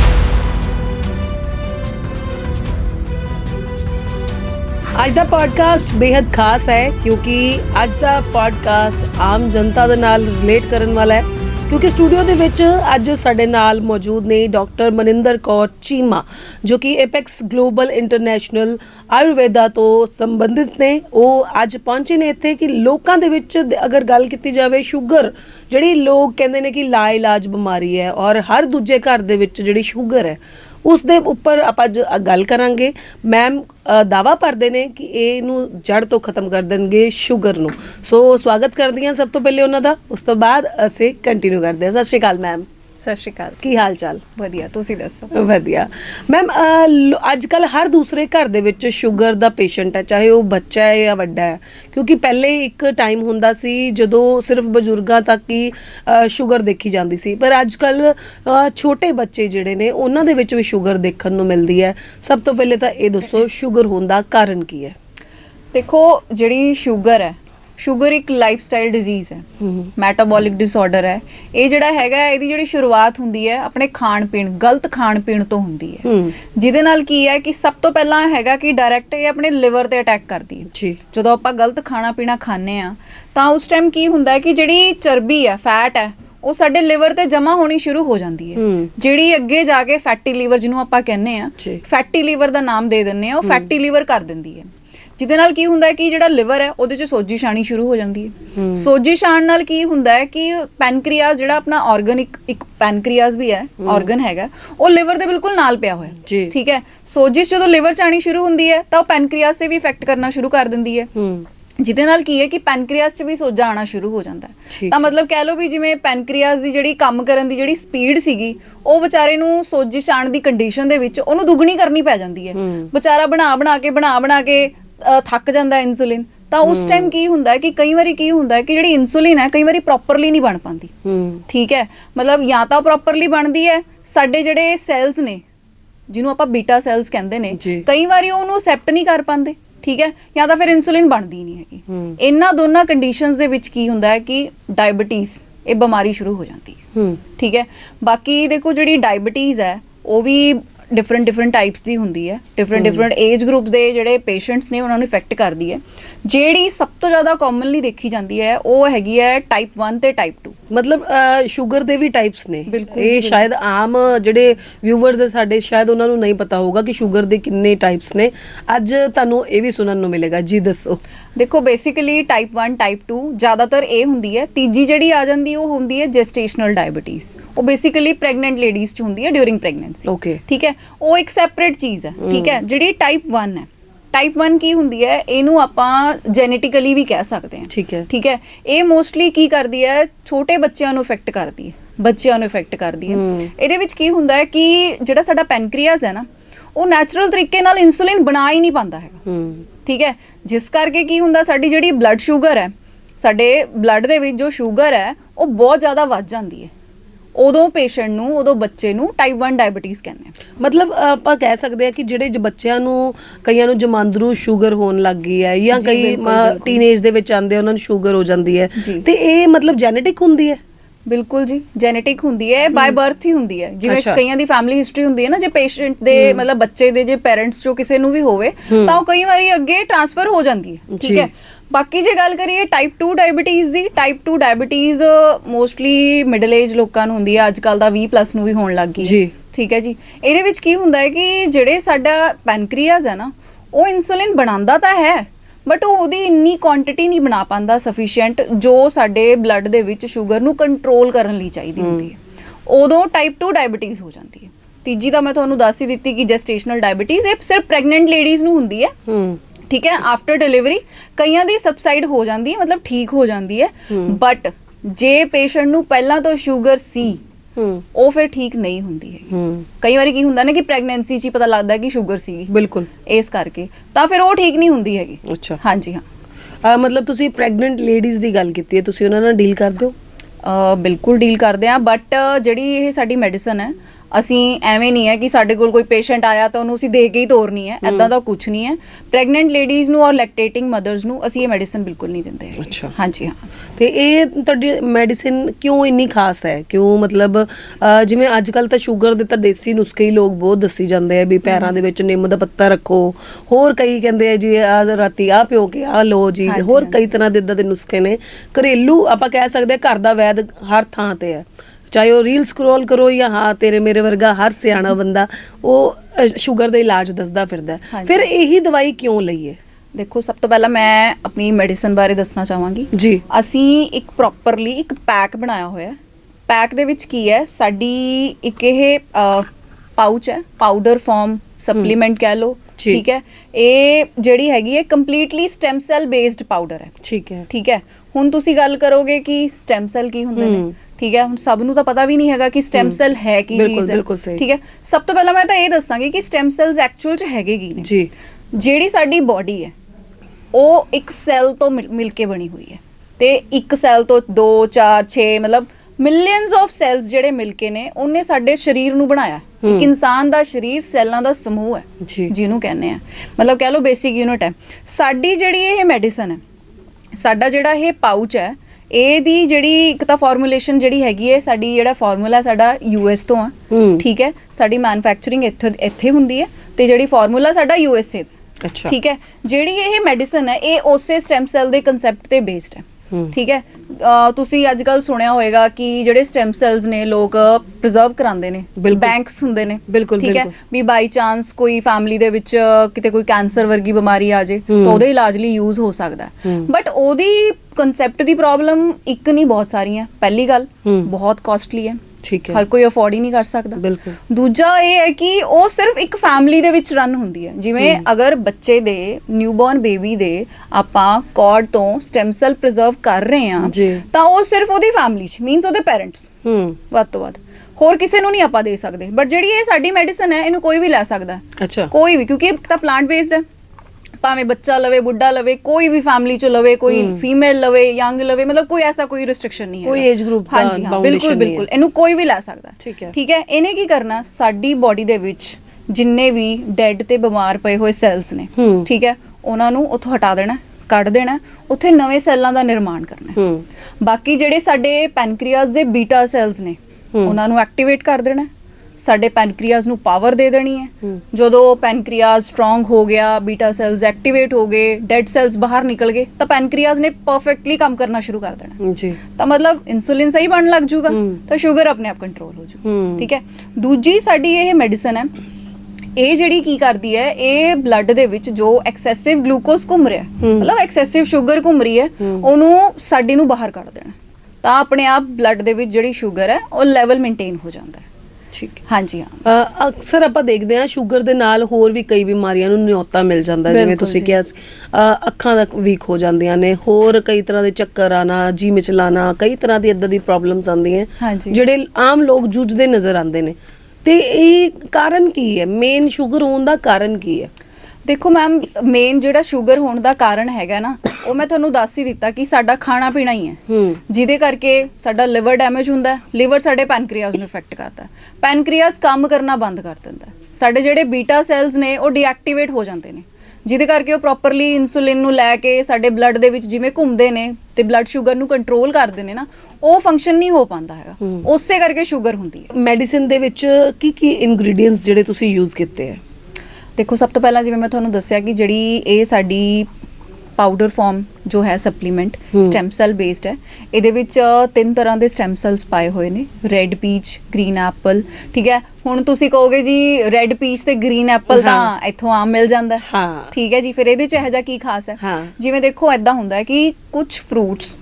ਅੱਜ ਦਾ ਪੋਡਕਾਸਟ ਬੇहद ਖਾਸ ਹੈ ਕਿਉਂਕਿ ਅੱਜ ਦਾ ਪੋਡਕਾਸਟ ਆਮ ਜਨਤਾ ਦੇ ਨਾਲ ਰਿਲੇਟ ਕਰਨ ਵਾਲਾ ਹੈ। ਕਿਉਂਕਿ ਸਟੂਡੀਓ ਦੇ ਵਿੱਚ ਅੱਜ ਸਾਡੇ ਨਾਲ ਮੌਜੂਦ ਨੇ ਡਾਕਟਰ ਮਨਿੰਦਰ ਕੌਰ ਚੀਮਾ, ਜੋ ਕਿ ਐਪੈਕਸ ਗਲੋਬਲ ਇੰਟਰਨੈਸ਼ਨਲ ਆਯੁਰਵੇਦਾ ਤੋਂ ਸੰਬੰਧਿਤ ਨੇ। ਉਹ ਅੱਜ ਪਹੁੰਚੇ ਨੇ ਇੱਥੇ ਕਿ ਲੋਕਾਂ ਦੇ ਵਿੱਚ ਅਗਰ ਗੱਲ ਕੀਤੀ ਜਾਵੇ, ਸ਼ੂਗਰ, ਜਿਹੜੀ ਲੋਕ ਕਹਿੰਦੇ ਨੇ ਕਿ ਲਾ ਇਲਾਜ ਬਿਮਾਰੀ ਹੈ ਔਰ ਹਰ ਦੂਜੇ ਘਰ ਦੇ ਵਿੱਚ ਜਿਹੜੀ ਸ਼ੂਗਰ ਹੈ ਉਸ ਦੇ ਉੱਪਰ ਆਪਾਂ ਅੱਜ ਗੱਲ ਕਰਾਂਗੇ। ਮੈਮ ਦਾਵਾ ਭਰਦੇ ਨੇ ਕਿ ਇਹ ਨੂੰ ਜੜ ਤੋਂ ਖਤਮ ਕਰ ਦੇਣਗੇ ਸ਼ੂਗਰ ਨੂੰ। ਸੋ ਸਵਾਗਤ ਕਰਦੀ ਹਾਂ ਸਭ ਤੋਂ ਪਹਿਲੇ ਉਹਨਾਂ ਦਾ। ਉਸ ਤੋਂ ਬਾਅਦ ਅਸੀਂ ਕੰਟੀਨਿਊ ਕਰਦੇ ਹਾਂ। ਸਤਿ ਸ਼੍ਰੀ ਅਕਾਲ ਮੈਮ ਸਤਿ ਸ਼੍ਰੀ ਅਕਾਲ ਕੀ ਹਾਲ ਚਾਲ? ਵਧੀਆ ਤੁਸੀਂ ਦੱਸੋ? ਵਧੀਆ। ਮੈਮ ਅੱਜ ਕੱਲ ਹਰ ਦੂਸਰੇ ਘਰ ਦੇ ਵਿੱਚ ਸ਼ੂਗਰ ਦਾ ਪੇਸ਼ੈਂਟ ਹੈ ਚਾਹੇ ਉਹ ਬੱਚਾ ਹੈ ਜਾਂ ਵੱਡਾ ਹੈ। ਕਿਉਂਕਿ ਪਹਿਲੇ ਇੱਕ ਟਾਈਮ ਹੁੰਦਾ ਸੀ ਜਦੋਂ ਸਿਰਫ ਬਜ਼ੁਰਗਾਂ ਤੱਕ ਹੀ ਸ਼ੂਗਰ ਦੇਖੀ ਜਾਂਦੀ ਸੀ। ਪਰ ਅੱਜ ਕੱਲ ਛੋਟੇ ਬੱਚੇ ਜਿਹੜੇ ਨੇ ਉਹਨਾਂ ਦੇ ਵਿੱਚ ਵੀ ਸ਼ੂਗਰ ਦੇਖਣ ਨੂੰ ਮਿਲਦੀ ਹੈ। ਸਭ ਤੋਂ ਪਹਿਲੇ ਤਾਂ ਇਹ ਦੱਸੋ ਸ਼ੂਗਰ ਹੋਣ ਦਾ ਕਾਰਨ ਕੀ ਹੈ? ਦੇਖੋ ਜਿਹੜੀ ਸ਼ੂਗਰ ਹੈ ਸ਼ੂਗਰ ਇੱਕ ਲਾਈਫਸਟਾਈਲ ਡਿਜ਼ੀਜ਼ ਹੈ। ਮੈਟਾਬੋਲਿਕ ਡਿਸਆਰਡਰ ਹੈ। ਇਹ ਜਿਹੜਾ ਹੈਗਾ ਇਹਦੀ ਜਿਹੜੀ ਸ਼ੁਰੂਆਤ ਹੁੰਦੀ ਹੈ ਆਪਣੇ ਖਾਣ ਪੀਣ ਗਲਤ ਖਾਣ ਪੀਣ ਤੋਂ ਹੁੰਦੀ ਹੈ। ਜਿਹਦੇ ਨਾਲ ਕੀ ਹੈ ਕਿ ਸਭ ਤੋਂ ਪਹਿਲਾਂ ਹੈਗਾ ਕਿ ਡਾਇਰੈਕਟ ਇਹ ਆਪਣੇ ਲਿਵਰ ਤੇ ਅਟੈਕ ਕਰਦੀ ਹੈ। ਜੀ। ਜਦੋਂ ਆਪਾਂ ਗਲਤ ਖਾਣਾ ਪੀਣਾ ਖਾਂਦੇ ਆ ਤਾਂ ਉਸ ਟਾਈਮ ਕੀ ਹੁੰਦਾ ਹੈ ਕਿ ਜਿਹੜੀ ਚਰਬੀ ਹੈ ਫੈਟ ਹੈ ਉਹ ਸਾਡੇ ਲਿਵਰ ਤੇ ਜਮਾ ਹੋਣੀ ਸ਼ੁਰੂ ਹੋ ਜਾਂਦੀ ਹੈ। ਜਿਹੜੀ ਅੱਗੇ ਜਾ ਕੇ ਫੈਟੀ ਲੀਵਰ ਜਿਹਨੂੰ ਆਪਾਂ ਕਹਿੰਦੇ ਆ। ਫੈਟੀ ਲੀਵਰ ਦਾ ਨਾਮ ਦੇ ਦਿੰਨੇ ਆ ਉਹ ਫੈਟੀ ਲੀਵਰ ਕਰ ਦਿੰਦੀ ਹੈ। ਜਿਹਦੇ ਨਾਲ ਕੀ ਹੁੰਦਾ ਹੈ ਕਿ ਜਿਹੜਾ ਲਿਵਰ ਹੈ ਉਹਦੇ 'ਚ ਸੋਜਿਸ਼ ਆਣੀ ਸ਼ੁਰੂ ਹੋ ਜਾਂਦੀ ਹੈ। ਸੋਜਿਸ਼ ਆਉਣ ਨਾਲ ਕੀ ਹੁੰਦਾ ਹੈ ਕਿ ਪੈਨਕ੍ਰੀਆਸ ਜਿਹੜਾ ਆਪਣਾ ਆਰਗਨ ਇੱਕ ਪੈਨਕ੍ਰੀਆਸ ਵੀ ਹੈ ਆਰਗਨ ਹੈਗਾ ਉਹ ਲਿਵਰ ਦੇ ਬਿਲਕੁਲ ਨਾਲ ਪਿਆ ਹੋਇਆ। ਠੀਕ ਹੈ? ਸੋਜਿਸ਼ ਜਦੋਂ ਲਿਵਰ 'ਚ ਆਣੀ ਸ਼ੁਰੂ ਹੁੰਦੀ ਹੈ ਤਾਂ ਉਹ ਪੈਨਕ੍ਰੀਆਸ ਤੇ ਵੀ ਇਫੈਕਟ ਕਰਨਾ ਸ਼ੁਰੂ ਕਰ ਦਿੰਦੀ ਹੈ। ਜਿਹਦੇ ਨਾਲ ਕੀ ਹੈ ਕਿ ਪੈਨਕ੍ਰੀਆਸ 'ਚ ਵੀ ਸੋਜਾ ਆਣਾ ਸ਼ੁਰੂ ਹੋ ਜਾਂਦਾ ਹੈ। ਤਾਂ ਮਤਲਬ ਕਹਿ ਲਓ ਵੀ ਜਿਵੇਂ ਪੈਨਕ੍ਰੀਆਸ ਦੀ ਜਿਹੜੀ ਕੰਮ ਕਰਨ ਦੀ ਜਿਹੜੀ ਸਪੀਡ ਸੀਗੀ ਉਹ ਵਿਚਾਰੇ ਨੂੰ ਸੋਜਿਸ਼ ਆਉਣ ਦੀ ਕੰਡੀਸ਼ਨ ਦੇ ਵਿੱਚ ਉਹਨੂੰ ਦੁੱਗਣੀ ਕਰਨੀ ਪੈ ਜਾਂਦੀ ਹੈ। ਵਿਚਾਰਾ ਬਣਾ ਬਣਾ ਕੇ ਬਣਾ ਬਣਾ ਕੇ ਥੱਕ ਜਾਂਦਾ ਇਨਸੂਲਿਨ ਤਾਂ ਉਸ ਟਾਈਮ ਕੀ ਹੁੰਦਾ ਹੈ ਕਿ ਕਈ ਵਾਰੀ ਕੀ ਹੁੰਦਾ ਹੈ ਕਿ ਜਿਹੜੀ ਇਨਸੂਲਿਨ ਹੈ ਕਈ ਵਾਰੀ ਪ੍ਰੋਪਰਲੀ ਨਹੀਂ ਬਣ ਪਾਉਂਦੀ। ਹੂੰ। ਠੀਕ ਹੈ? ਮਤਲਬ ਜਾਂ ਤਾਂ ਪ੍ਰੋਪਰਲੀ ਬਣਦੀ ਹੈ ਸਾਡੇ ਜਿਹੜੇ ਸੈਲਸ ਨੇ ਜਿਹਨੂੰ ਆਪਾਂ ਬੀਟਾ ਸੈਲਸ ਕਹਿੰਦੇ ਨੇ। ਕਈ ਵਾਰੀ ਉਹ ਉਹਨੂੰ ਅਸੈਪਟ ਨਹੀਂ ਕਰ ਪਾਉਂਦੇ ਠੀਕ ਹੈ? ਜਾਂ ਤਾਂ ਫਿਰ ਇਨਸੂਲਿਨ ਬਣਦੀ ਨਹੀਂ ਹੈਗੀ। ਇਹਨਾਂ ਦੋਨਾਂ ਕੰਡੀਸ਼ਨਸ ਦੇ ਵਿੱਚ ਕੀ ਹੁੰਦਾ ਹੈ ਕਿ ਡਾਇਬੀਟੀਜ਼ ਇਹ ਬਿਮਾਰੀ ਸ਼ੁਰੂ ਹੋ ਜਾਂਦੀ ਹੈ। ਹੂੰ। ਠੀਕ ਹੈ? ਬਾਕੀ ਦੇਖੋ ਜਿਹੜੀ ਡਾਇਬੀਟੀਜ਼ ਹੈ ਉਹ ਵੀ ਡਿਫਰੈਂਟ ਡਿਫਰੈਂਟ ਟਾਈਪਸ ਦੀ ਹੁੰਦੀ ਹੈ ਡਿਫਰੈਂਟ ਡਿਫਰੈਂਟ ਏਜ ਗਰੁੱਪ ਦੇ ਜਿਹੜੇ ਪੇਸ਼ੈਂਟਸ ਨੇ ਉਹਨਾਂ ਨੂੰ ਇਫੈਕਟ ਕਰਦੀ ਹੈ। ਜਿਹੜੀ ਸਭ ਤੋਂ ਜ਼ਿਆਦਾ ਕਾਮਨਲੀ ਦੇਖੀ ਜਾਂਦੀ ਹੈ ਉਹ ਹੈਗੀ ਹੈ ਟਾਈਪ 1 ਤੇ ਟਾਈਪ 2 ਮਤਲਬ ਸ਼ੂਗਰ ਦੇ ਵੀ ਟਾਈਪਸ ਨੇ। ਇਹ ਸ਼ਾਇਦ ਆਮ ਜਿਹੜੇ ਵਿਊਵਰਸ ਦੇ ਸਾਡੇ ਸ਼ਾਇਦ ਉਹਨਾਂ ਨੂੰ ਨਹੀਂ ਪਤਾ ਹੋਊਗਾ ਕਿ ਸ਼ੂਗਰ ਦੇ ਕਿੰਨੇ ਟਾਈਪਸ ਨੇ। ਅੱਜ ਤੁਹਾਨੂੰ ਇਹ ਵੀ ਸੁਣਨ ਨੂੰ ਮਿਲੇਗਾ। ਜੀ ਦੱਸੋ। ਦੇਖੋ ਬੇਸਿਕਲੀ ਟਾਈਪ 1 ਟਾਈਪ 2 ਜ਼ਿਆਦਾਤਰ ਇਹ ਹੁੰਦੀ ਹੈ। ਤੀਜੀ ਜਿਹੜੀ ਆ ਜਾਂਦੀ ਉਹ ਹੁੰਦੀ ਹੈ ਜੈਸਟੇਸ਼ਨਲ ਡਾਇਬੀਟੀਜ਼ ਉਹ ਬੇਸਿਕਲੀ ਪ੍ਰੈਗਨੈਂਟ ਲੇਡੀਜ਼ ਚ ਹੁੰਦੀ ਹੈ ਡਿਊਰਿੰਗ ਪ੍ਰੈਗਨੈਂਸੀ Okay. ਠੀਕ ਹੈ? ਉਹ ਇੱਕ ਸੈਪਰੇਟ ਚੀਜ਼ ਹੈ ਠੀਕ ਹੈ? ਜਿਹੜੀ ਟਾਈਪ 1 ਹੈ। ਟਾਈਪ 1 ਕੀ ਹੁੰਦੀ ਹੈ? ਇਹਨੂੰ ਆਪਾਂ ਜੈਨੇਟਿਕਲੀ ਵੀ ਕਹਿ ਸਕਦੇ ਹਾਂ। ਠੀਕ ਹੈ। ਠੀਕ ਹੈ? ਇਹ ਮੋਸਟਲੀ ਕੀ ਕਰਦੀ ਹੈ? ਛੋਟੇ ਬੱਚਿਆਂ ਨੂੰ ਇਫੈਕਟ ਕਰਦੀ ਹੈ। ਬੱਚਿਆਂ ਨੂੰ ਇਫੈਕਟ ਕਰਦੀ ਹੈ। ਇਹਦੇ ਵਿੱਚ ਕੀ ਹੁੰਦਾ ਹੈ ਕਿ ਜਿਹੜਾ ਸਾਡਾ ਪੈਨਕ੍ਰੀਆਸ ਹੈ ਨਾ ਉਹ ਨੈਚੁਰਲ ਤਰੀਕੇ ਨਾਲ ਇਨਸੂਲਿਨ ਬਣਾ ਹੀ ਨਹੀਂ ਪਾਉਂਦਾ ਹੈਗਾ। ਹੂੰ। ਠੀਕ ਹੈ? ਜਿਸ ਕਰਕੇ ਕੀ ਹੁੰਦਾ ਸਾਡੀ ਜਿਹੜੀ ਬਲੱਡ ਸ਼ੂਗਰ ਹੈ ਸਾਡੇ ਬਲੱਡ ਦੇ ਵਿੱਚ ਜੋ ਸ਼ੂਗਰ ਹੈ ਉਹ ਬਹੁਤ ਜ਼ਿਆਦਾ ਵੱਧ ਜਾਂਦੀ ਹੈ। ਉਦੋਂ ਪੇਸ਼ੈਂਟ ਨੂੰ ਉਦੋਂ ਬੱਚੇ ਨੂੰ ਟਾਈਪ 1 ਡਾਇਬੀਟੀਜ਼ ਕਹਿੰਦੇ ਆ ਮਤਲਬ ਆਪਾਂ ਕਹਿ ਸਕਦੇ ਆ ਕਿ ਜਿਹੜੇ ਜ ਬੱਚਿਆਂ ਨੂੰ ਕਈਆਂ ਨੂੰ ਜਮਾਂਦਰੂ ਸ਼ੂਗਰ ਹੋਣ ਲੱਗ ਗਈ ਹੈ ਜਾਂ ਜੀ, ਕਈ। ਟੀਨੇਜ ਦੇ ਵਿੱਚ ਆਉਂਦੇ ਉਹਨਾਂ ਨੂੰ ਸ਼ੂਗਰ ਹੋ ਜਾਂਦੀ ਹੈ ਜੀ। ਤੇ ਇਹ ਮਤਲਬ ਜੈਨੇਟਿਕ ਹੁੰਦੀ ਹੈ ਬਿਲਕੁਲ ਜੀ ਜੈਨੇਟਿਕ ਹੁੰਦੀ ਹੈ ਬਾਈ ਬਰਥ ਹੀ ਹੁੰਦੀ ਹੈ ਜਿਵੇਂ। ਕਈਆਂ ਦੀ ਫੈਮਿਲੀ ਹਿਸਟਰੀ ਹੁੰਦੀ ਹੈ ਨਾ ਜੇ ਪੇਸ਼ੈਂਟ ਦੇ ਮਤਲਬ ਬੱਚੇ ਦੇ ਜੇ ਪੇਰੈਂਟਸ ਚੋਂ ਕਿਸੇ ਨੂੰ ਵੀ ਹੋਵੇ ਤਾਂ ਉਹ ਕਈ ਵਾਰੀ ਅੱਗੇ ਟ੍ਰਾਂਸਫਰ ਹੋ ਜਾਂਦੀ ਹੈ ਠੀਕ ਜੀ। ਹੈ ਬਾਕੀ ਜੇ ਗੱਲ ਕਰੀਏ ਟਾਈਪ 2 ਡਾਇਬੀਟੀਜ਼ ਦੀ type 2 diabetes mostly middle age ਲੋਕਾਂ ਨੂੰ ਹੁੰਦੀ ਹੈ ਅੱਜ ਕੱਲ ਦਾ 20 ਪਲੱਸ ਨੂੰ ਵੀ ਹੋਣ ਲੱਗ ਗਈ। ਜੀ। ਠੀਕ ਹੈ ਜੀ। ਇਹਦੇ ਵਿੱਚ ਕੀ ਹੁੰਦਾ ਹੈ ਕਿ ਜਿਹੜੇ ਸਾਡਾ ਪੈਨਕ੍ਰੀਆਸ ਹੈ ਨਾ ਉਹ ਇਨਸੂਲਿਨ ਬਣਾਉਂਦਾ ਤਾਂ ਹੈ ਬਟ ਉਹ ਉਹਦੀ ਇੰਨੀ ਕੁਆਂਟੀਟੀ ਨਹੀਂ ਬਣਾ ਪਾਉਂਦਾ ਸਫੀਸ਼ੀਐਂਟ ਜੋ ਸਾਡੇ ਬਲੱਡ ਦੇ ਵਿੱਚ ਸ਼ੂਗਰ ਨੂੰ ਕੰਟਰੋਲ ਕਰਨ ਲਈ ਚਾਹੀਦੀ ਹੁੰਦੀ ਹੈ। ਉਦੋਂ ਟਾਈਪ 2 ਡਾਇਬੀਟੀਜ਼ ਹੋ ਜਾਂਦੀ ਹੈ। ਤੀਜੀ ਤਾਂ ਮੈਂ ਤੁਹਾਨੂੰ ਦੱਸ ਹੀ ਦਿੱਤੀ ਕਿ ਜੈਸਟੇਸ਼ਨਲ ਡਾਇਬੀਟੀਜ਼ ਇਹ ਸਿਰਫ ਪ੍ਰੈਗਨੈਂਟ ਲੇਡੀਜ਼ ਨੂੰ ਹੁੰਦੀ ਹੈ। ਹੂੰ। ਠੀਕ ਹੈ? ਆਫਟਰ ਡਿਲੀਵਰੀ ਕਈਆਂ ਦੀ ਸਬਸਾਈਡ ਹੋ ਜਾਂਦੀ ਹੈ ਮਤਲਬ ਠੀਕ ਹੋ ਜਾਂਦੀ ਹੈ। ਬਟ ਜੇ ਪੇਸ਼ੈਂਟ ਨੂੰ ਪਹਿਲਾਂ ਤੋਂ ਸ਼ੂਗਰ ਸੀ ਹੂੰ। ਉਹ ਫਿਰ ਠੀਕ ਨਹੀਂ ਹੁੰਦੀ ਹੈ ਹੂੰ। ਕਈ ਵਾਰੀ ਕੀ ਹੁੰਦਾ ਨਾ ਕਿ ਪ੍ਰੈਗਨੈਂਸੀ 'ਚ ਹੀ ਪਤਾ ਲੱਗਦਾ ਕਿ ਸ਼ੂਗਰ ਸੀਗੀ। ਬਿਲਕੁਲ। ਇਸ ਕਰਕੇ। ਤਾਂ ਫਿਰ ਉਹ ਠੀਕ ਨਹੀਂ ਹੁੰਦੀ ਹੈਗੀ। ਅੱਛਾ। ਹਾਂਜੀ ਹਾਂ। ਮਤਲਬ ਤੁਸੀਂ ਪ੍ਰੈਗਨੈਂਟ ਲੇਡੀਜ਼ ਦੀ ਗੱਲ ਕੀਤੀ ਹੈ ਤੁਸੀਂ ਉਹਨਾਂ ਨਾਲ ਡੀਲ ਕਰਦੇ ਹੋ? ਬਿਲਕੁਲ ਡੀਲ ਕਰਦੇ ਆ ਬਟ ਜਿਹੜੀ ਇਹ ਸਾਡੀ ਮੈਡੀਸਨ ਹੈ ਅਸੀਂ ਐਵੇਂ ਨਹੀਂ ਹੈ ਕਿ ਸਾਡੇ ਕੋਲ ਕੋਈ ਪੇਸ਼ੈਂਟ ਆਇਆ ਤਾਂ ਉਹਨੂੰ ਅਸੀਂ ਦੇ ਕੇ ਹੀ ਤੋਰਨੀ ਹੈ ਐਦਾਂ ਦਾ ਕੁਝ ਨਹੀਂ ਹੈ ਪ੍ਰੈਗਨੈਂਟ ਲੇਡੀਜ਼ ਨੂੰ ਔਰ ਲੈਕਟੇਟਿੰਗ ਮਦਰਸ ਨੂੰ ਅਸੀਂ ਇਹ ਮੈਡੀਸਨ ਬਿਲਕੁਲ ਨਹੀਂ ਦਿੰਦੇ ਹੈਗੇ। ਅੱਛਾ। ਹਾਂਜੀ ਹਾਂ ਤੇ ਇਹ ਤੁਹਾਡੀ ਮੈਡੀਸਿਨ ਕਿਉਂ ਇੰਨੀ ਖਾਸ ਹੈ ਕਿਉਂ ਮਤਲਬ ਜਿਵੇਂ ਅੱਜ ਕੱਲ ਤਾਂ ਸ਼ੂਗਰ ਦੇ ਤਾਂ ਦੇਸੀ ਨੁਸਖੇ ਹੀ ਲੋਕ ਬਹੁਤ ਦੱਸੀ ਜਾਂਦੇ ਆ ਵੀ ਪੈਰਾਂ ਦੇ ਵਿੱਚ ਨਿੰਮ ਦਾ ਪੱਤਾ ਰੱਖੋ ਹੋਰ ਕਈ ਕਹਿੰਦੇ ਆ ਜੀ ਆ ਰਾਤੀ ਆ ਪਿਓ ਕੇ ਆ ਲੋ ਜੀ ਹਾਂਜੀ, ਹੋਰ ਹਾਂਜੀ। ਕਈ ਤਰ੍ਹਾਂ ਦੇ ਇਦਾਂ ਦੇ ਨੁਸਖੇ ਨੇ ਘਰੇਲੂ ਆਪਾਂ ਕਹਿ ਸਕਦੇ ਆ ਘਰ ਦਾ ਵੈਦ ਹਰ ਥਾਂ ਤੇ ਹੈ ਚਾਹੇ ਉਹ ਰੀਲ ਸਕਰੋਲ ਕਰੋ ਜਾਂ ਹਾਂ ਤੇਰੇ ਮੇਰੇ ਵਰਗਾ ਹਰ ਸਿਆਣਾ ਬੰਦਾ ਉਹ ਸ਼ੂਗਰ ਦੇ ਇਲਾਜ ਦੱਸਦਾ ਫਿਰਦਾ। ਫਿਰ ਇਹੀ ਦਵਾਈ ਕਿਉਂ ਲਈਏ? ਦੇਖੋ ਸਭ ਤੋਂ ਪਹਿਲਾਂ ਮੈਂ ਆਪਣੀ ਮੈਡੀਸਨ ਬਾਰੇ ਦੱਸਣਾ ਚਾਹਾਂਗੀ। ਜੀ। ਅਸੀਂ ਇੱਕ ਪ੍ਰੋਪਰਲੀ ਇੱਕ ਪੈਕ ਬਣਾਇਆ ਹੋਇਆ ਹੈ। ਪੈਕ ਦੇ ਵਿੱਚ ਕੀ ਹੈ? ਸਾਡੀ ਇੱਕ ਇਹ ਪਾਊਚ ਹੈ ਪਾਊਡਰ ਫਾਰਮ ਸਪਲੀਮੈਂਟ ਕਹਿ ਲਓ। ਠੀਕ ਹੈ? ਇਹ ਜਿਹੜੀ ਹੈਗੀ ਹੈ completely stem cell based powder ਹੈ। ਠੀਕ ਹੈ। ਠੀਕ ਹੈ? ਹੁਣ ਤੁਸੀਂ ਗੱਲ ਕਰੋਗੇ ਕਿ ਸਟੈਮ ਸੈਲ ਕੀ ਹੁੰਦੇ ਨੇ। ਠੀਕ ਹੈ? ਹੁਣ ਸਭ ਨੂੰ ਤਾਂ ਪਤਾ ਵੀ ਨਹੀਂ ਹੈਗਾ ਕਿ ਸਟੈਮ ਸੈਲ ਹੈ ਕੀ ਚੀਜ਼ ਹੈ। ਠੀਕ ਹੈ? ਸਭ ਤੋਂ ਪਹਿਲਾਂ ਮੈਂ ਤਾਂ ਇਹ ਦੱਸਾਂਗੀ ਕਿ ਸਟੈਮ ਸੈਲਸ ਐਕਚੁਅਲ ਚ ਹੈਗੇ ਕੀ ਨੇ? ਜੀ। ਜਿਹੜੀ ਸਾਡੀ ਬਾਡੀ ਹੈ ਉਹ ਇੱਕ ਸੈੱਲ ਤੋਂ ਮਿਲ ਕੇ ਬਣੀ ਹੋਈ ਹੈ। ਤੇ ਇੱਕ ਸੈੱਲ ਤੋਂ 2 4 6 ਮਤਲਬ ਮਿਲੀਅਨਸ ਆਫ ਸੈਲਸ ਜਿਹੜੇ ਮਿਲ ਕੇ ਨੇ ਉਹਨੇ ਸਾਡੇ ਸਰੀਰ ਨੂੰ ਬਣਾਇਆ। ਇੱਕ ਇਨਸਾਨ ਦਾ ਸਰੀਰ ਸੈੱਲਾਂ ਦਾ ਸਮੂਹ ਹੈ। ਜਿਹਨੂੰ ਕਹਿੰਦੇ ਆ। ਮਤਲਬ ਕਹਿ ਲਓ ਬੇਸਿਕ ਯੂਨਿਟ ਹੈ। ਸਾਡੀ ਜਿਹੜੀ ਇਹ ਮੈਡੀਸਨ ਹੈ ਸਾਡਾ ਜਿਹੜਾ ਇਹ ਪਾਊਚ ਹੈ ਇਹਦੀ ਜਿਹੜੀ ਇੱਕ ਤਾਂ ਫਾਰਮੂਲੇਸ਼ਨ ਜਿਹੜੀ ਹੈਗੀ ਹੈ ਸਾਡੀ ਜਿਹੜਾ ਫਾਰਮੂਲਾ ਸਾਡਾ ਯੂਐਸ ਤੋਂ ਆ। ਠੀਕ ਹੈ ਸਾਡੀ ਮੈਨੂਫੈਕਚਰਿੰਗ ਇੱਥੇ ਇੱਥੇ ਹੁੰਦੀ ਹੈ ਤੇ ਜਿਹੜੀ ਫਾਰਮੂਲਾ ਸਾਡਾ ਯੂਐਸਏ ਅੱਛਾ ਠੀਕ ਹੈ ਜਿਹੜੀ ਇਹ ਮੈਡੀਸਨ ਹੈ ਇਹ ਉਸੇ ਸਟੈਮ ਸੈਲ ਦੇ ਕਨਸੈਪਟ ਤੇ ਬੇਸਡ ਹੂੰ। ਠੀਕ ਹੈ ਤੁਸੀਂ ਅੱਜ ਕੱਲ ਸੁਣਿਆ ਹੋਵੇਗਾ ਕਿ ਜਿਹੜੇ ਸਟੈਮ ਸੈਲਸ ਨੇ ਲੋਕ ਪ੍ਰੀਜ਼ਰਵ ਕਰਾਉਂਦੇ ਨੇ। ਬੈਂਕਸ ਹੁੰਦੇ ਨੇ ਬਿਲਕੁਲ, ਠੀਕ ਹੈ। ਵੀ ਬਾਈ ਚਾਂਸ ਕੋਈ ਫੈਮਿਲੀ ਦੇ ਵਿੱਚ ਕਿਤੇ ਕੋਈ ਕੈਂਸਰ ਵਰਗੀ ਬਿਮਾਰੀ ਆ ਜੇ। ਤਾਂ ਉਹਦੇ ਇਲਾਜ ਲਈ ਯੂਜ਼ ਹੋ ਸਕਦਾ। ਬਟ ਉਹਦੀ ਕਨਸੈਪਟ ਦੀ ਪ੍ਰੋਬਲਮ ਇੱਕ ਨਹੀਂ ਬਹੁਤ ਸਾਰੀਆਂ ਪਹਿਲੀ ਗੱਲ। ਬਹੁਤ ਕਾਸਟਲੀ ਹੈ ਠੀਕ ਹੈ। ਹਰ ਕੋਈ ਅਫੋਰਡ ਹੀ ਨਹੀਂ ਕਰ ਸਕਦਾ। ਬਿਲਕੁਲ। ਦੂਜਾ ਇਹ ਹੈ ਕਿ ਉਹ ਸਿਰਫ ਇੱਕ ਫੈਮਿਲੀ ਦੇ ਵਿੱਚ ਰਨ ਹੁੰਦੀ ਹੈ। ਜਿਵੇਂ ਅਗਰ ਬੱਚੇ ਦੇ ਨਿਊਬੋਰਨ ਬੇਬੀ ਦੇ ਆਪਾਂ ਕਾਰਡ ਤੋਂ ਸਟੈਮ ਸੈਲ ਪ੍ਰੀਜ਼ਰਵ ਕਰ ਰਹੇ ਹਾਂ ਜੀ। ਤਾਂ ਉਹ ਸਿਰਫ ਉਹਦੀ ਫੈਮਿਲੀ 'ਚ ਮੀਨਸ ਉਹਦੇ ਪੈਰੈਂਟਸ ਹੂੰ। ਵੱਧ ਤੋਂ ਵੱਧ। ਹੋਰ ਕਿਸੇ ਨੂੰ ਨਹੀਂ ਆਪਾਂ ਦੇ ਸਕਦੇ। ਬਟ ਜਿਹੜੀ ਇਹ ਸਾਡੀ ਮੈਡੀਸਨ ਹੈ ਇਹਨੂੰ ਕੋਈ ਵੀ ਲੈ ਸਕਦਾ। ਅੱਛਾ। ਕੋਈ ਵੀ ਕਿਉਂਕਿ ਇਹ ਤਾਂ ਪਲਾਂਟ ਬੇਸਡ ਹੈ। ਭਾਵੇਂ ਬੱਚਾ ਲਵੇ ਬੁੱਢਾ ਲਵੇ ਕੋਈ ਵੀ ਫੈਮਿਲੀ ਚ ਲਵੇ ਕੋਈ ਫੀਮੇਲ ਲਵੇ ਯੰਗ ਲਵੇ ਮਤਲਬ ਕੋਈ ਐਸਾ ਕੋਈ ਰੈਸਟ੍ਰਿਕਸ਼ਨ ਨਹੀਂ ਹੈ ਕੋਈ age group ਦਾ ਹਾਂਜੀ ਹਾਂ ਬਿਲਕੁਲ ਬਿਲਕੁਲ। ਇਹਨੂੰ ਕੋਈ ਵੀ ਲੈ ਸਕਦਾ। ਠੀਕ ਹੈ। ਠੀਕ ਹੈ ਇਹਨੇ ਕੀ ਕਰਨਾ ਸਾਡੀ ਬਾਡੀ ਦੇ ਵਿੱਚ ਜਿੰਨੇ ਵੀ ਡੈੱਡ ਤੇ ਬਿਮਾਰ ਪਏ ਹੋਏ ਸੈਲਸ ਨੇ। ਠੀਕ ਹੈ ਉਹਨਾਂ ਨੂੰ ਉੱਥੋਂ ਹਟਾ ਦੇਣਾ ਕੱਢ ਦੇਣਾ ਉੱਥੇ ਨਵੇਂ ਸੈੱਲਾਂ ਦਾ ਨਿਰਮਾਣ ਕਰਨਾ ਬਾਕੀ ਜਿਹੜੇ ਸਾਡੇ ਪੈਨਕ੍ਰੀਆਸ ਦੇ ਬੀਟਾ ਸੈਲਸ ਨੇ। ਉਹਨਾਂ ਨੂੰ ਐਕਟੀਵੇਟ ਕਰ ਦੇਣਾ। ਸਾਡੇ ਪੈਨਕ੍ਰੀਆਸ ਨੂੰ ਪਾਵਰ ਦੇ ਦੇਣੀ ਹੈ। ਜਦੋਂ ਪੈਨਕ੍ਰੀਆਸ ਸਟਰੋਂਗ ਹੋ ਗਿਆ ਬੀਟਾ ਸੈਲਸ ਐਕਟੀਵੇਟ ਹੋ ਗਏ ਡੈਡ ਸੈਲਸ ਬਾਹਰ ਨਿਕਲ ਗਏ ਤਾਂ ਪੈਨਕ੍ਰੀਆਸ ਨੇ ਪਰਫੈਕਟਲੀ ਕੰਮ ਕਰਨਾ ਸ਼ੁਰੂ ਕਰ ਦੇਣਾ ਜੀ ਤਾਂ ਮਤਲਬ ਇਨਸੂਲਿਨ ਸਹੀ ਬਣਨ ਲੱਗ ਜਾਊਗਾ ਹੂੰ। ਤਾਂ ਸ਼ੂਗਰ ਆਪਣੇ ਆਪ ਕੰਟਰੋਲ ਹੋ ਹੂੰ। ਠੀਕ ਹੈ ਦੂਜੀ ਸਾਡੀ ਇਹ ਮੈਡੀਸਨ ਹੈ ਇਹ ਜਿਹੜੀ ਕੀ ਕਰਦੀ ਹੈ ਇਹ ਬਲੱਡ ਦੇ ਵਿੱਚ ਜੋ ਐਕਸੈਸਿਵ ਗਲੂਕੋਜ਼ ਘੁੰਮ ਰਿਹਾ। ਮਤਲਬ ਐਕਸੈਸਿਵ ਸ਼ੂਗਰ ਘੁੰਮ ਰਹੀ ਹੈ ਹੂੰ। ਉਹਨੂੰ ਸਾਡੀ ਨੂੰ ਬਾਹਰ ਕੱਢ ਦੇਣਾ ਤਾਂ ਆਪਣੇ ਆਪ ਬਲੱਡ ਦੇ ਵਿੱਚ ਜਿਹੜੀ ਸ਼ੂਗਰ ਹੈ ਉਹ ਲੈਵਲ ਮੇਨਟੇਨ ਹੋ ਜਾਂਦਾ ਹੈ ਠੀਕ ਹੈ ਹਾਂਜੀ ਹਾਂ ਅ, ਅਕਸਰ ਆਪਾਂ ਦੇਖਦੇ ਹਾਂ ਸ਼ੂਗਰ ਦੇ ਨਾਲ ਹੋਰ ਵੀ ਕਈ ਬਿਮਾਰੀਆਂ ਨੂੰ ਨਿਯੋਤਾ ਮਿਲ ਜਾਂਦਾ ਹੈ, ਜਿਵੇਂ ਬਿਲਕੁਲ ਤੁਸੀਂ ਜੀ। ਕਿਹਾ ਸੀ। ਅ, ਅੱਖਾਂ ਦਾ ਵੀਕ ਹੋ ਜਾਂਦੀਆਂ ਨੇ ਹੋਰ ਕਈ ਤਰ੍ਹਾਂ ਦੇ ਚੱਕਰ ਆਣਾ ਜੀ ਮਿਚਲਾਣਾ ਕਈ ਤਰ੍ਹਾਂ ਦੀ ਇਦਾਂ ਦੀ ਪ੍ਰੋਬਲਮਸ ਆਉਂਦੀਆਂ ਹਾਂਜੀ। ਜਿਹੜੇ ਆਮ ਲੋਕ ਜੂਝਦੇ ਨਜ਼ਰ ਆਉਂਦੇ ਨੇ ਤੇ ਇਹ ਕਾਰਨ ਕੀ ਹੈ ਮੇਨ ਸ਼ੂਗਰ ਹੋਣ ਦਾ ਕਾਰਨ ਕੀ ਹੈ ਦੇਖੋ ਮੈਮ ਮੇਨ ਜਿਹੜਾ ਸ਼ੂਗਰ ਹੋਣ ਦਾ ਕਾਰਨ ਹੈਗਾ ਨਾ ਉਹ ਮੈਂ ਤੁਹਾਨੂੰ ਦੱਸ ਹੀ ਦਿੱਤਾ ਕਿ ਸਾਡਾ ਖਾਣਾ ਪੀਣਾ ਹੀ ਹੈ। ਜਿਹਦੇ ਕਰਕੇ ਸਾਡਾ ਲਿਵਰ ਡੈਮੇਜ ਹੁੰਦਾ ਲਿਵਰ ਸਾਡੇ ਪੈਨਕ੍ਰੀਆਸ ਨੂੰ ਇਫੈਕਟ ਕਰਦਾ ਪੈਨਕ੍ਰੀਆਸ ਕੰਮ ਕਰਨਾ ਬੰਦ ਕਰ ਦਿੰਦਾ ਸਾਡੇ ਜਿਹੜੇ ਬੀਟਾ ਸੈਲਸ ਨੇ ਉਹ ਡੀਐਕਟੀਵੇਟ ਹੋ ਜਾਂਦੇ ਨੇ। ਜਿਹਦੇ ਕਰਕੇ ਉਹ ਪ੍ਰੋਪਰਲੀ ਇਨਸੂਲਿਨ ਨੂੰ ਲੈ ਕੇ ਸਾਡੇ ਬਲੱਡ ਦੇ ਵਿੱਚ ਜਿਵੇਂ ਘੁੰਮਦੇ ਨੇ ਤੇ ਬਲੱਡ ਸ਼ੂਗਰ ਨੂੰ ਕੰਟਰੋਲ ਕਰਦੇ ਨੇ ਨਾ ਉਹ ਫੰਕਸ਼ਨ ਨਹੀਂ ਹੋ ਪਾਉਂਦਾ ਹੈਗਾ। ਉਸੇ ਕਰਕੇ ਸ਼ੂਗਰ ਹੁੰਦੀ ਹੈ। ਮੈਡੀਸਿਨ ਦੇ ਵਿੱਚ ਕੀ ਕੀ ਇਨਗਰੀਡੀਅੰਟਸ ਜਿਹੜੇ ਤੁਸੀਂ ਯੂਜ਼ ਕੀਤੇ ਹੈ? ਦੇਖੋ ਸਭ ਤੋਂ ਪਹਿਲਾਂ ਜਿਵੇਂ ਮੈਂ ਤੁਹਾਨੂੰ ਦੱਸਿਆ ਕਿ ਜਿਹੜੀ ਇਹ ਸਾਡੀ ਪਾਊਡਰ ਫਾਰਮ ਜੋ ਹੈ ਸਪਲੀਮੈਂਟ। ਸਟੈਮ ਸੈਲ ਬੇਸਡ ਹੈ ਇਹਦੇ ਵਿੱਚ ਤਿੰਨ ਤਰ੍ਹਾਂ ਦੇ ਸਟੈਮ ਸੈਲਸ ਪਾਏ ਹੋਏ ਨੇ ਰੈੱਡ ਪੀਚ ਗ੍ਰੀਨ ਐਪਲ ਠੀਕ ਹੈ ਹੁਣ ਤੁਸੀਂ ਕਹੋਗੇ ਜੀ ਰੈੱਡ ਪੀਚ ਤੇ ਗ੍ਰੀਨ ਐਪਲ। ਤਾਂ ਇੱਥੋਂ ਆਮ ਮਿਲ ਜਾਂਦਾ ਹੈ ਠੀਕ ਹੈ ਜੀ ਫਿਰ ਇਹਦੇ ਚ ਇਹੋ ਜਿਹਾ ਕੀ ਖਾਸ ਹਾਂ। ਜਿਵੇਂ ਦੇਖੋ ਐਦਾਂ ਹੁੰਦਾ ਹੈ ਕਿ ਕੁਝ ਫਰੂਟਸ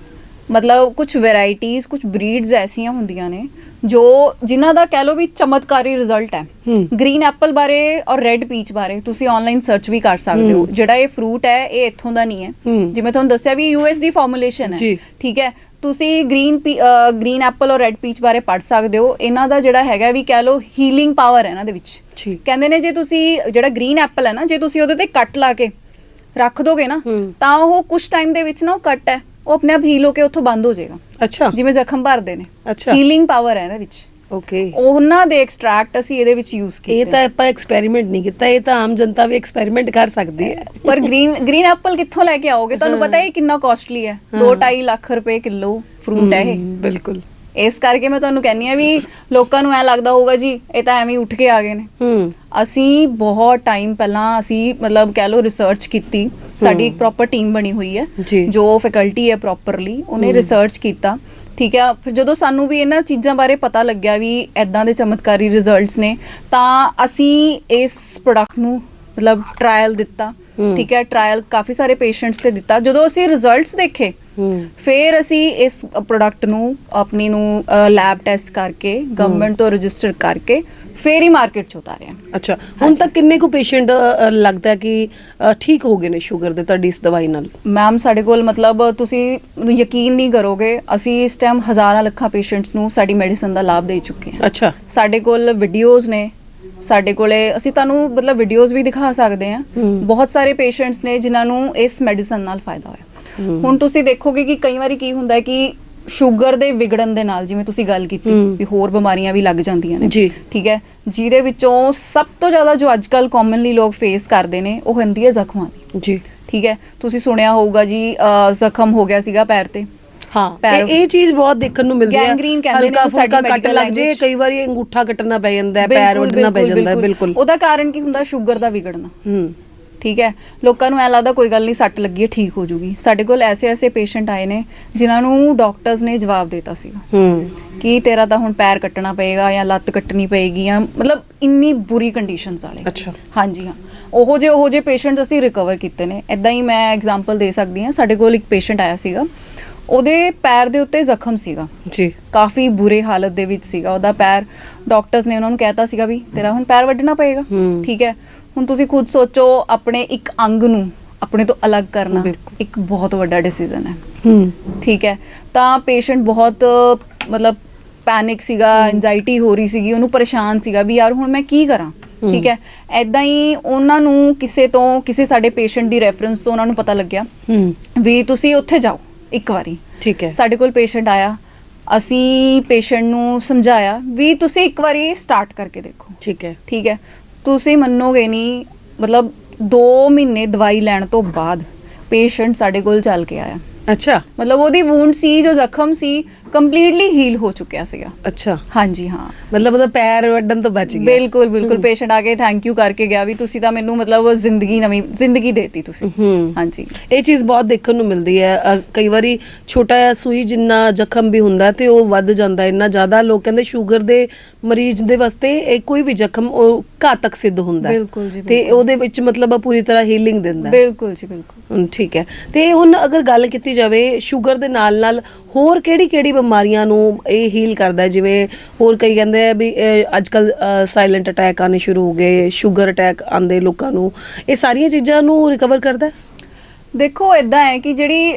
ਮਤਲਬ ਕੁਝ ਵੈਰਾਈਟੀਆਂ ਕੁਝ ਬਰੀਡਸ ਐਸੀਆਂ ਹੁੰਦੀਆਂ ਨੇ ਜੋ ਜਿਨ੍ਹਾਂ ਦਾ ਕਹਿ ਲਓ ਵੀ ਚਮਤਕਾਰੀ ਰਿਜ਼ਲਟ ਹੈ। ਗ੍ਰੀਨ ਐਪਲ ਬਾਰੇ ਔਰ ਰੈੱਡ ਪੀਚ ਬਾਰੇ ਤੁਸੀਂ ਆਨਲਾਈਨ ਸਰਚ ਵੀ ਕਰ ਸਕਦੇ ਹੋ। ਜਿਹੜਾ ਇਹ ਫਰੂਟ ਹੈ ਇਹ ਇੱਥੋਂ ਦਾ ਨਹੀਂ ਹੈ। ਜਿਵੇਂ ਤੁਹਾਨੂੰ ਦੱਸਿਆ ਵੀ ਯੂਐਸ ਦੀ ਫਾਰਮੂਲੇਸ਼ਨ ਹੈ। ਠੀਕ ਹੈ ਤੁਸੀਂ ਗ੍ਰੀਨ ਗ੍ਰੀਨ ਐਪਲ ਔਰ ਰੈੱਡ ਪੀਚ ਬਾਰੇ ਪੜ੍ਹ ਸਕਦੇ ਹੋ ਇਹਨਾਂ ਦਾ ਜਿਹੜਾ ਹੈਗਾ ਵੀ ਕਹਿ ਲਓ ਹੀਲਿੰਗ ਪਾਵਰ ਹੈ ਇਹਨਾਂ ਦੇ ਵਿੱਚ ਕਹਿੰਦੇ ਨੇ ਜੇ ਤੁਸੀਂ ਜਿਹੜਾ ਗ੍ਰੀਨ ਐਪਲ ਹੈ ਨਾ ਜੇ ਤੁਸੀਂ ਉਹਦੇ ਤੇ ਕੱਟ ਲਾ ਕੇ ਰੱਖ ਦੋਗੇ ਨਾ। ਤਾਂ ਉਹ ਕੁਝ ਟਾਈਮ ਦੇ ਵਿੱਚ ਨਾ ਉਹ ਕੱਟ ਹੈ ਉਹ ਆਪਣੇ ਆਪ ਹੀਲ ਹੋ ਕੇ ਉੱਥੋਂ ਬੰਦ ਹੋ ਜਾਏਗਾ। ਅੱਛਾ। ਜਿਵੇਂ ਜ਼ਖਮ ਭਰਦੇ ਨੇ। ਅੱਛਾ। ਹੀਲਿੰਗ ਪਾਵਰ ਹੈ ਇਹਦੇ ਵਿੱਚ। ਓਕੇ ਉਹਨਾਂ ਦੇ ਐਕਸਟ੍ਰੈਕਟ ਅਸੀਂ ਇਹਦੇ ਵਿੱਚ ਯੂਜ਼ ਕੀਤੇ ਇਹ ਤਾਂ ਆਪਾਂ ਐਕਸਪੈਰੀਮੈਂਟ ਨਹੀਂ ਕੀਤਾ ਇਹ ਤਾਂ ਆਮ ਜਨਤਾ ਵੀ ਐਕਸਪੈਰੀਮੈਂਟ ਕਰ ਸਕਦੀ ਹੈ। ਪਰ ਗ੍ਰੀਨ ਗ੍ਰੀਨ ਐਪਲ ਕਿੱਥੋਂ ਲੈ ਕੇ ਆਓਗੇ? ਤੁਹਾਨੂੰ ਪਤਾ ਹੈ ਇਹ ਕਿੰਨਾ ਕਾਸਟਲੀ ਹੈ। 2.5 ਲੱਖ ਰੁਪਏ ਕਿਲੋ ਫਰੂਟ ਹੈ ਇਹ। ਬਿਲਕੁਲ। ਇਸ ਕਰਕੇ ਮੈਂ ਤੁਹਾਨੂੰ ਕਹਿੰਨੀ ਆ ਵੀ ਲੋਕਾਂ ਨੂੰ ਐ ਲੱਗਦਾ ਹੋਊਗਾ ਜੀ ਇਹ ਤਾਂ ਐਵੇਂ ਹੀ ਉੱਠ ਕੇ ਆ ਗਏ ਨੇ। ਹੂੰ। ਅਸੀਂ ਬਹੁਤ ਟਾਈਮ ਪਹਿਲਾਂ ਅਸੀਂ ਮਤਲਬ ਕਹਿ ਲਓ ਰਿਸਰਚ ਕੀਤੀ ਸਾਡੀ ਇੱਕ ਪ੍ਰੋਪਰ ਟੀਮ ਬਣੀ ਹੋਈ ਹੈ ਜੀ। ਫੈਕਲਟੀ ਹੈ ਪ੍ਰੋਪਰਲੀ ਉਹਨੇ ਰਿਸਰਚ ਕੀਤਾ। ਠੀਕ ਹੈ ਫਿਰ ਜਦੋਂ ਸਾਨੂੰ ਵੀ ਇਹਨਾਂ ਚੀਜ਼ਾਂ ਬਾਰੇ ਪਤਾ ਲੱਗਿਆ ਵੀ ਐਦਾਂ ਦੇ ਚਮਤਕਾਰੀ ਰਿਜ਼ਲਟਸ ਨੇ ਤਾਂ ਅਸੀਂ ਇਸ ਪ੍ਰੋਡਕਟ ਨੂੰ ਮਤਲਬ ਟ੍ਰਾਇਲ ਦਿੱਤਾ। ਠੀਕ ਹੈ ਟ੍ਰਾਇਲ ਕਾਫੀ ਸਾਰੇ ਪੇਸ਼ੈਂਟਸ ਤੇ ਦਿੱਤਾ। ਜਦੋਂ ਅਸੀਂ ਰਿਜ਼ਲਟਸ ਦੇਖੇ ਫਿਰ ਅਸੀਂ ਇਸ ਪ੍ਰੋਡਕਟ ਨੂੰ ਆਪਣੀ ਨੂੰ ਲੈਬ ਟੈਸਟ ਕਰਕੇ ਗਵਰਨਮੈਂਟ ਤੋਂ ਰਜਿਸਟਰ ਕਰਕੇ ਫੇਰ ਹੀ ਮਾਰਕੀਟ 'ਚ ਉਤਾਰਿਆ। ਅੱਛਾ ਹੁਣ ਤੱਕ ਕਿੰਨੇ ਕੁ ਪੇਸ਼ੈਂਟ ਲੱਗਦਾ ਕਿ ਠੀਕ ਹੋ ਗਏ ਨੇ ਸ਼ੂਗਰ ਦੇ ਤੁਹਾਡੀ ਇਸ ਦਵਾਈ ਨਾਲ? ਮੈਮ ਸਾਡੇ ਕੋਲ ਮਤਲਬ ਤੁਸੀਂ ਯਕੀਨ ਨਹੀਂ ਕਰੋਗੇ ਅਸੀਂ ਇਸ ਟਾਈਮ ਹਜ਼ਾਰਾਂ ਲੱਖਾਂ ਪੇਸ਼ੈਂਟਸ ਨੂੰ ਸਾਡੀ ਮੈਡੀਸਨ ਦਾ ਲਾਭ ਦੇ ਚੁੱਕੇ ਹਾਂ। ਅੱਛਾ। ਸਾਡੇ ਕੋਲ ਵੀਡੀਓਜ਼ ਨੇ ਸਾਡੇ ਕੋਲੇ ਅਸੀਂ ਤੁਹਾਨੂੰ ਮਤਲਬ ਵੀਡੀਓਜ਼ ਵੀ ਦਿਖਾ ਸਕਦੇ ਹਾਂ। ਬਹੁਤ ਸਾਰੇ ਪੇਸ਼ੈਂਟਸ ਨੇ ਜਿਨ੍ਹਾਂ ਨੂੰ ਇਸ ਮੈਡੀਸਨ ਨਾਲ ਫਾਇਦਾ ਹੋਇਆ। ਹੁਣ ਤੁਸੀਂ ਦੇਖੋਗੇ ਕਿ ਕਈ ਵਾਰੀ ਕੀ ਹੁੰਦਾ ਹੈ ਕਿ ਸ਼ੂਗਰ ਦੇ ਵਿਗੜਨ ਦੇ ਨਾਲ ਜਿਵੇਂ ਤੁਸੀਂ ਗੱਲ ਕੀਤੀ। ਵੀ ਹੋਰ ਬਿਮਾਰੀਆਂ ਵੀ ਲੱਗ ਜਾਂਦੀਆਂ ਨੇ ਜੀ। ਠੀਕ ਹੈ ਜਿਹਦੇ ਵਿੱਚੋਂ ਸਭ ਤੋਂ ਜ਼ਿਆਦਾ ਜੋ ਅੱਜਕੱਲ ਕਾਮਨਲੀ ਲੋਕ ਫੇਸ ਕਰਦੇ ਨੇ ਉਹ ਹੁੰਦੀ ਹੈ ਜ਼ਖਮਾਂ ਦੀ। ਜੀ। ਠੀਕ ਹੈ ਤੁਸੀਂ ਸੁਣਿਆ ਹੋਊਗਾ ਜੀ ਜ਼ਖਮ ਹੋ ਗਿਆ ਸੀਗਾ ਪੈਰ ਤੇ। ਹਾਂ ਇਹ ਇਹ ਚੀਜ਼ ਬਹੁਤ ਦੇਖਣ ਨੂੰ ਮਿਲਦੀ ਹੈ। Gangrene ਕਹਿੰਦੇ ਨੇ ਸਾਡੀ ਕੱਟ ਲੱਗ ਜੇ। ਕਈ ਵਾਰੀ ਅੰਗੂਠਾ ਕੱਟਣਾ ਪੈ ਜਾਂਦਾ ਹੈ ਪੈਰ ਉੱਡਣਾ ਪੈ ਜਾਂਦਾ ਹੈ ਬਿਲਕੁਲ। ਉਹਦਾ ਕਾਰਨ ਕੀ ਹੁੰਦਾ? ਸ਼ੂਗਰ ਦਾ ਵਿਗੜਨਾ। ਹੂੰ। ਠੀਕ ਹੈ? ਲੋਕਾਂ ਨੂੰ ਐ ਲੱਗਦਾ ਕੋਈ ਗੱਲ ਨਹੀਂ ਸੱਟ ਲੱਗੀ ਹੈ ਠੀਕ ਹੋ ਜੂਗੀ। ਸਾਡੇ ਕੋਲ ਐਸੇ ਐਸੇ ਪੇਸ਼ੈਂਟ ਆਏ ਨੇ ਜਿਨ੍ਹਾਂ ਨੂੰ ਡਾਕਟਰਸ ਨੇ ਜਵਾਬ ਦਿੱਤਾ ਸੀਗਾ। ਹੂੰ। ਕਿ ਤੇਰਾ ਤਾਂ ਹੁਣ ਪੈਰ ਕੱਟਣਾ ਪਏਗਾ ਜਾਂ ਲੱਤ ਕੱਟਣੀ ਪਏਗੀ ਜਾਂ ਮਤਲਬ ਇੰਨੀ ਬੁਰੀ ਕੰਡੀਸ਼ਨਸ ਵਾਲੇ। ਅੱਛਾ। ਹਾਂਜੀ ਹਾਂ। ਉਹੋ ਜੇ ਉਹੋ ਜੇ ਪੇਸ਼ੈਂਟ ਅਸੀਂ ਰਿਕਵਰ ਕੀਤੇ ਨੇ। ਇਦਾਂ ਹੀ ਮੈਂ ਐਗਜ਼ਾਮਪਲ ਦੇ ਸਕਦੀ ਹਾਂ। ਸਾਡੇ ਕੋਲ ਇੱਕ ਪੇਸ਼ੈਂਟ ਆਇਆ ਸੀਗਾ। ਉਹਦੇ ਪੈਰ ਦੇ ਉੱਤੇ ਜ਼ਖਮ ਸੀਗਾ। ਜੀ। ਕਾਫੀ ਬੁਰੇ ਹਾਲਤ ਦੇ ਵਿੱਚ ਸੀਗਾ। ਉਹਦਾ ਪੈਰ ਡਾਕਟਰਸ ਨੇ ਉਹਨਾਂ ਨੂੰ ਕਹਿਤਾ ਸੀਗਾ ਵੀ ਤੇਰਾ ਹੁਣ ਪੈਰ ਵੱਢਣਾ ਪਏਗਾ। ਠੀਕ ਹੈ? ਹੁਣ ਤੁਸੀਂ ਖੁਦ ਸੋਚੋ ਆਪਣੇ ਇੱਕ ਅੰਗ ਨੂੰ ਆਪਣੇ ਤੋਂ ਅਲੱਗ ਕਰਨਾ। ਇੱਕ ਬਹੁਤ ਵੱਡਾ ਡਿਸੀਜਨ ਹੈ। ਹੂੰ। ਠੀਕ ਹੈ। ਤਾਂ ਪੇਸ਼ੈਂਟ ਬਹੁਤ ਮਤਲਬ ਪੈਨਿਕ ਸੀਗਾ ਐਂਜ਼ਾਈਟੀ ਹੋ ਰਹੀ ਸੀਗੀ ਉਹਨੂੰ ਪਰੇਸ਼ਾਨ ਸੀਗਾ ਵੀ ਯਾਰ ਹੁਣ ਮੈਂ ਕੀ ਕਰਾਂ? ਠੀਕ ਹੈ। ਐਦਾਂ ਹੀ ਉਹਨਾਂ ਨੂੰ ਕਿਸੇ ਤੋਂ ਕਿਸੇ ਸਾਡੇ ਪੇਸ਼ੈਂਟ ਦੀ ਰੈਫਰੈਂਸ ਤੋਂ ਉਹਨਾਂ ਨੂੰ ਪਤਾ ਲੱਗਿਆ ਹੂੰ। ਵੀ ਤੁਸੀਂ ਉੱਥੇ ਜਾਓ ਇੱਕ ਵਾਰੀ। ਠੀਕ ਹੈ। ਸਾਡੇ ਕੋਲ ਪੇਸ਼ੈਂਟ ਆਇਆ। ਅਸੀਂ ਪੇਸ਼ੈਂਟ ਨੂੰ ਸਮਝਾਇਆ ਵੀ ਤੁਸੀਂ ਇੱਕ ਵਾਰੀ ਸਟਾਰਟ ਕਰਕੇ ਦੇਖੋ। ਠੀਕ ਹੈ। ਠੀਕ ਹੈ। ਤੁਸੀਂ ਮੰਨੋਗੇ ਨਹੀਂ, ਮਤਲਬ 2 ਮਹੀਨੇ ਦਵਾਈ ਲੈਣ ਤੋਂ ਬਾਅਦ ਪੇਸ਼ੈਂਟ ਸਾਡੇ ਕੋਲ ਚੱਲ ਕੇ ਆਇਆ। ਅੱਛਾ। ਮਤਲਬ ਉਹਦੀ ਵੂੰਡ ਸੀ ਜੋ ਜ਼ਖਮ ਸੀ ਕੰਪਲੀਟਲੀ ਹੀਲ ਹੋ ਚੁੱਕਿਆ ਸੀਗਾ। ਅੱਛਾ। ਹਾਂਜੀ ਹਾਂ। ਮਤਲਬ ਉਹਦਾ ਪੈਰ ਵੱਢਣ ਤੋਂ ਬਚ ਗਿਆ। ਬਿਲਕੁਲ ਬਿਲਕੁਲ। ਪੇਸ਼ੈਂਟ ਆ ਕੇ ਥੈਂਕ ਯੂ ਕਰਕੇ ਗਿਆ ਵੀ ਤੁਸੀਂ ਤਾਂ ਮੈਨੂੰ ਮਤਲਬ ਜ਼ਿੰਦਗੀ ਨਵੀਂ ਜ਼ਿੰਦਗੀ ਦੇਤੀ ਤੁਸੀਂ। ਹਾਂਜੀ। ਇਹ ਚੀਜ਼ ਬਹੁਤ ਦੇਖਣ ਨੂੰ ਮਿਲਦੀ ਹੈ। ਕਈ ਵਾਰੀ ਛੋਟਾ ਜਿਹਾ ਸੂਈ ਜਿੰਨਾ ਜ਼ਖਮ ਵੀ ਹੁੰਦਾ ਤੇ ਉਹ ਵੱਧ ਜਾਂਦਾ ਇੰਨਾ ਜ਼ਿਆਦਾ ਲੋਕ ਕਹਿੰਦੇ ਸ਼ੂਗਰ ਦੇ ਮਰੀਜ਼ ਦੇ ਵਾਸਤੇ ਇਹ ਕੋਈ ਵੀ ਜ਼ਖਮ ਉਹ ਘਾਤਕ ਸਿੱਧ ਹੁੰਦਾ। ਬਿਲਕੁਲ ਜੀ, ਤੇ। ਉਹਦੇ ਵਿੱਚ ਮਤਲਬ ਪੂਰੀ ਤਰ੍ਹਾਂ ਹੀਲਿੰਗ ਦਿੰਦਾ। ਬਿਲਕੁਲ ਜੀ ਬਿਲਕੁਲ। ਠੀਕ ਹੈ। ਤੇ ਹੁਣ ਅਗਰ ਗੱਲ ਕੀਤੀ ਜਾਵੇ ਸ਼ੂਗਰ ਦੇ ਨਾਲ ਨਾਲ ਹੋਰ ਕਿਹੜੀ ਕਿਹੜੀ ਬਿਮਾਰੀਆਂ ਨੂੰ ਇਹ ਹੀਲ ਕਰਦਾ ਜਿਵੇਂ ਹੋਰ ਕਈ ਕਹਿੰਦੇ ਆ ਵੀ ਅੱਜ ਕੱਲ ਸਾਇਲੈਂਟ ਅਟੈਕ ਆਨੇ ਸ਼ੁਰੂ ਹੋ ਗਏ ਸ਼ੂਗਰ ਅਟੈਕ ਆਂਦੇ ਲੋਕਾਂ ਨੂੰ। ਇਹ ਸਾਰੀਆਂ ਚੀਜ਼ਾਂ ਨੂੰ ਰਿਕਵਰ ਕਰਦਾ ਹੈ? ਦੇਖੋ ਇਦਾਂ ਹੈ ਕਿ ਜਿਹੜੀ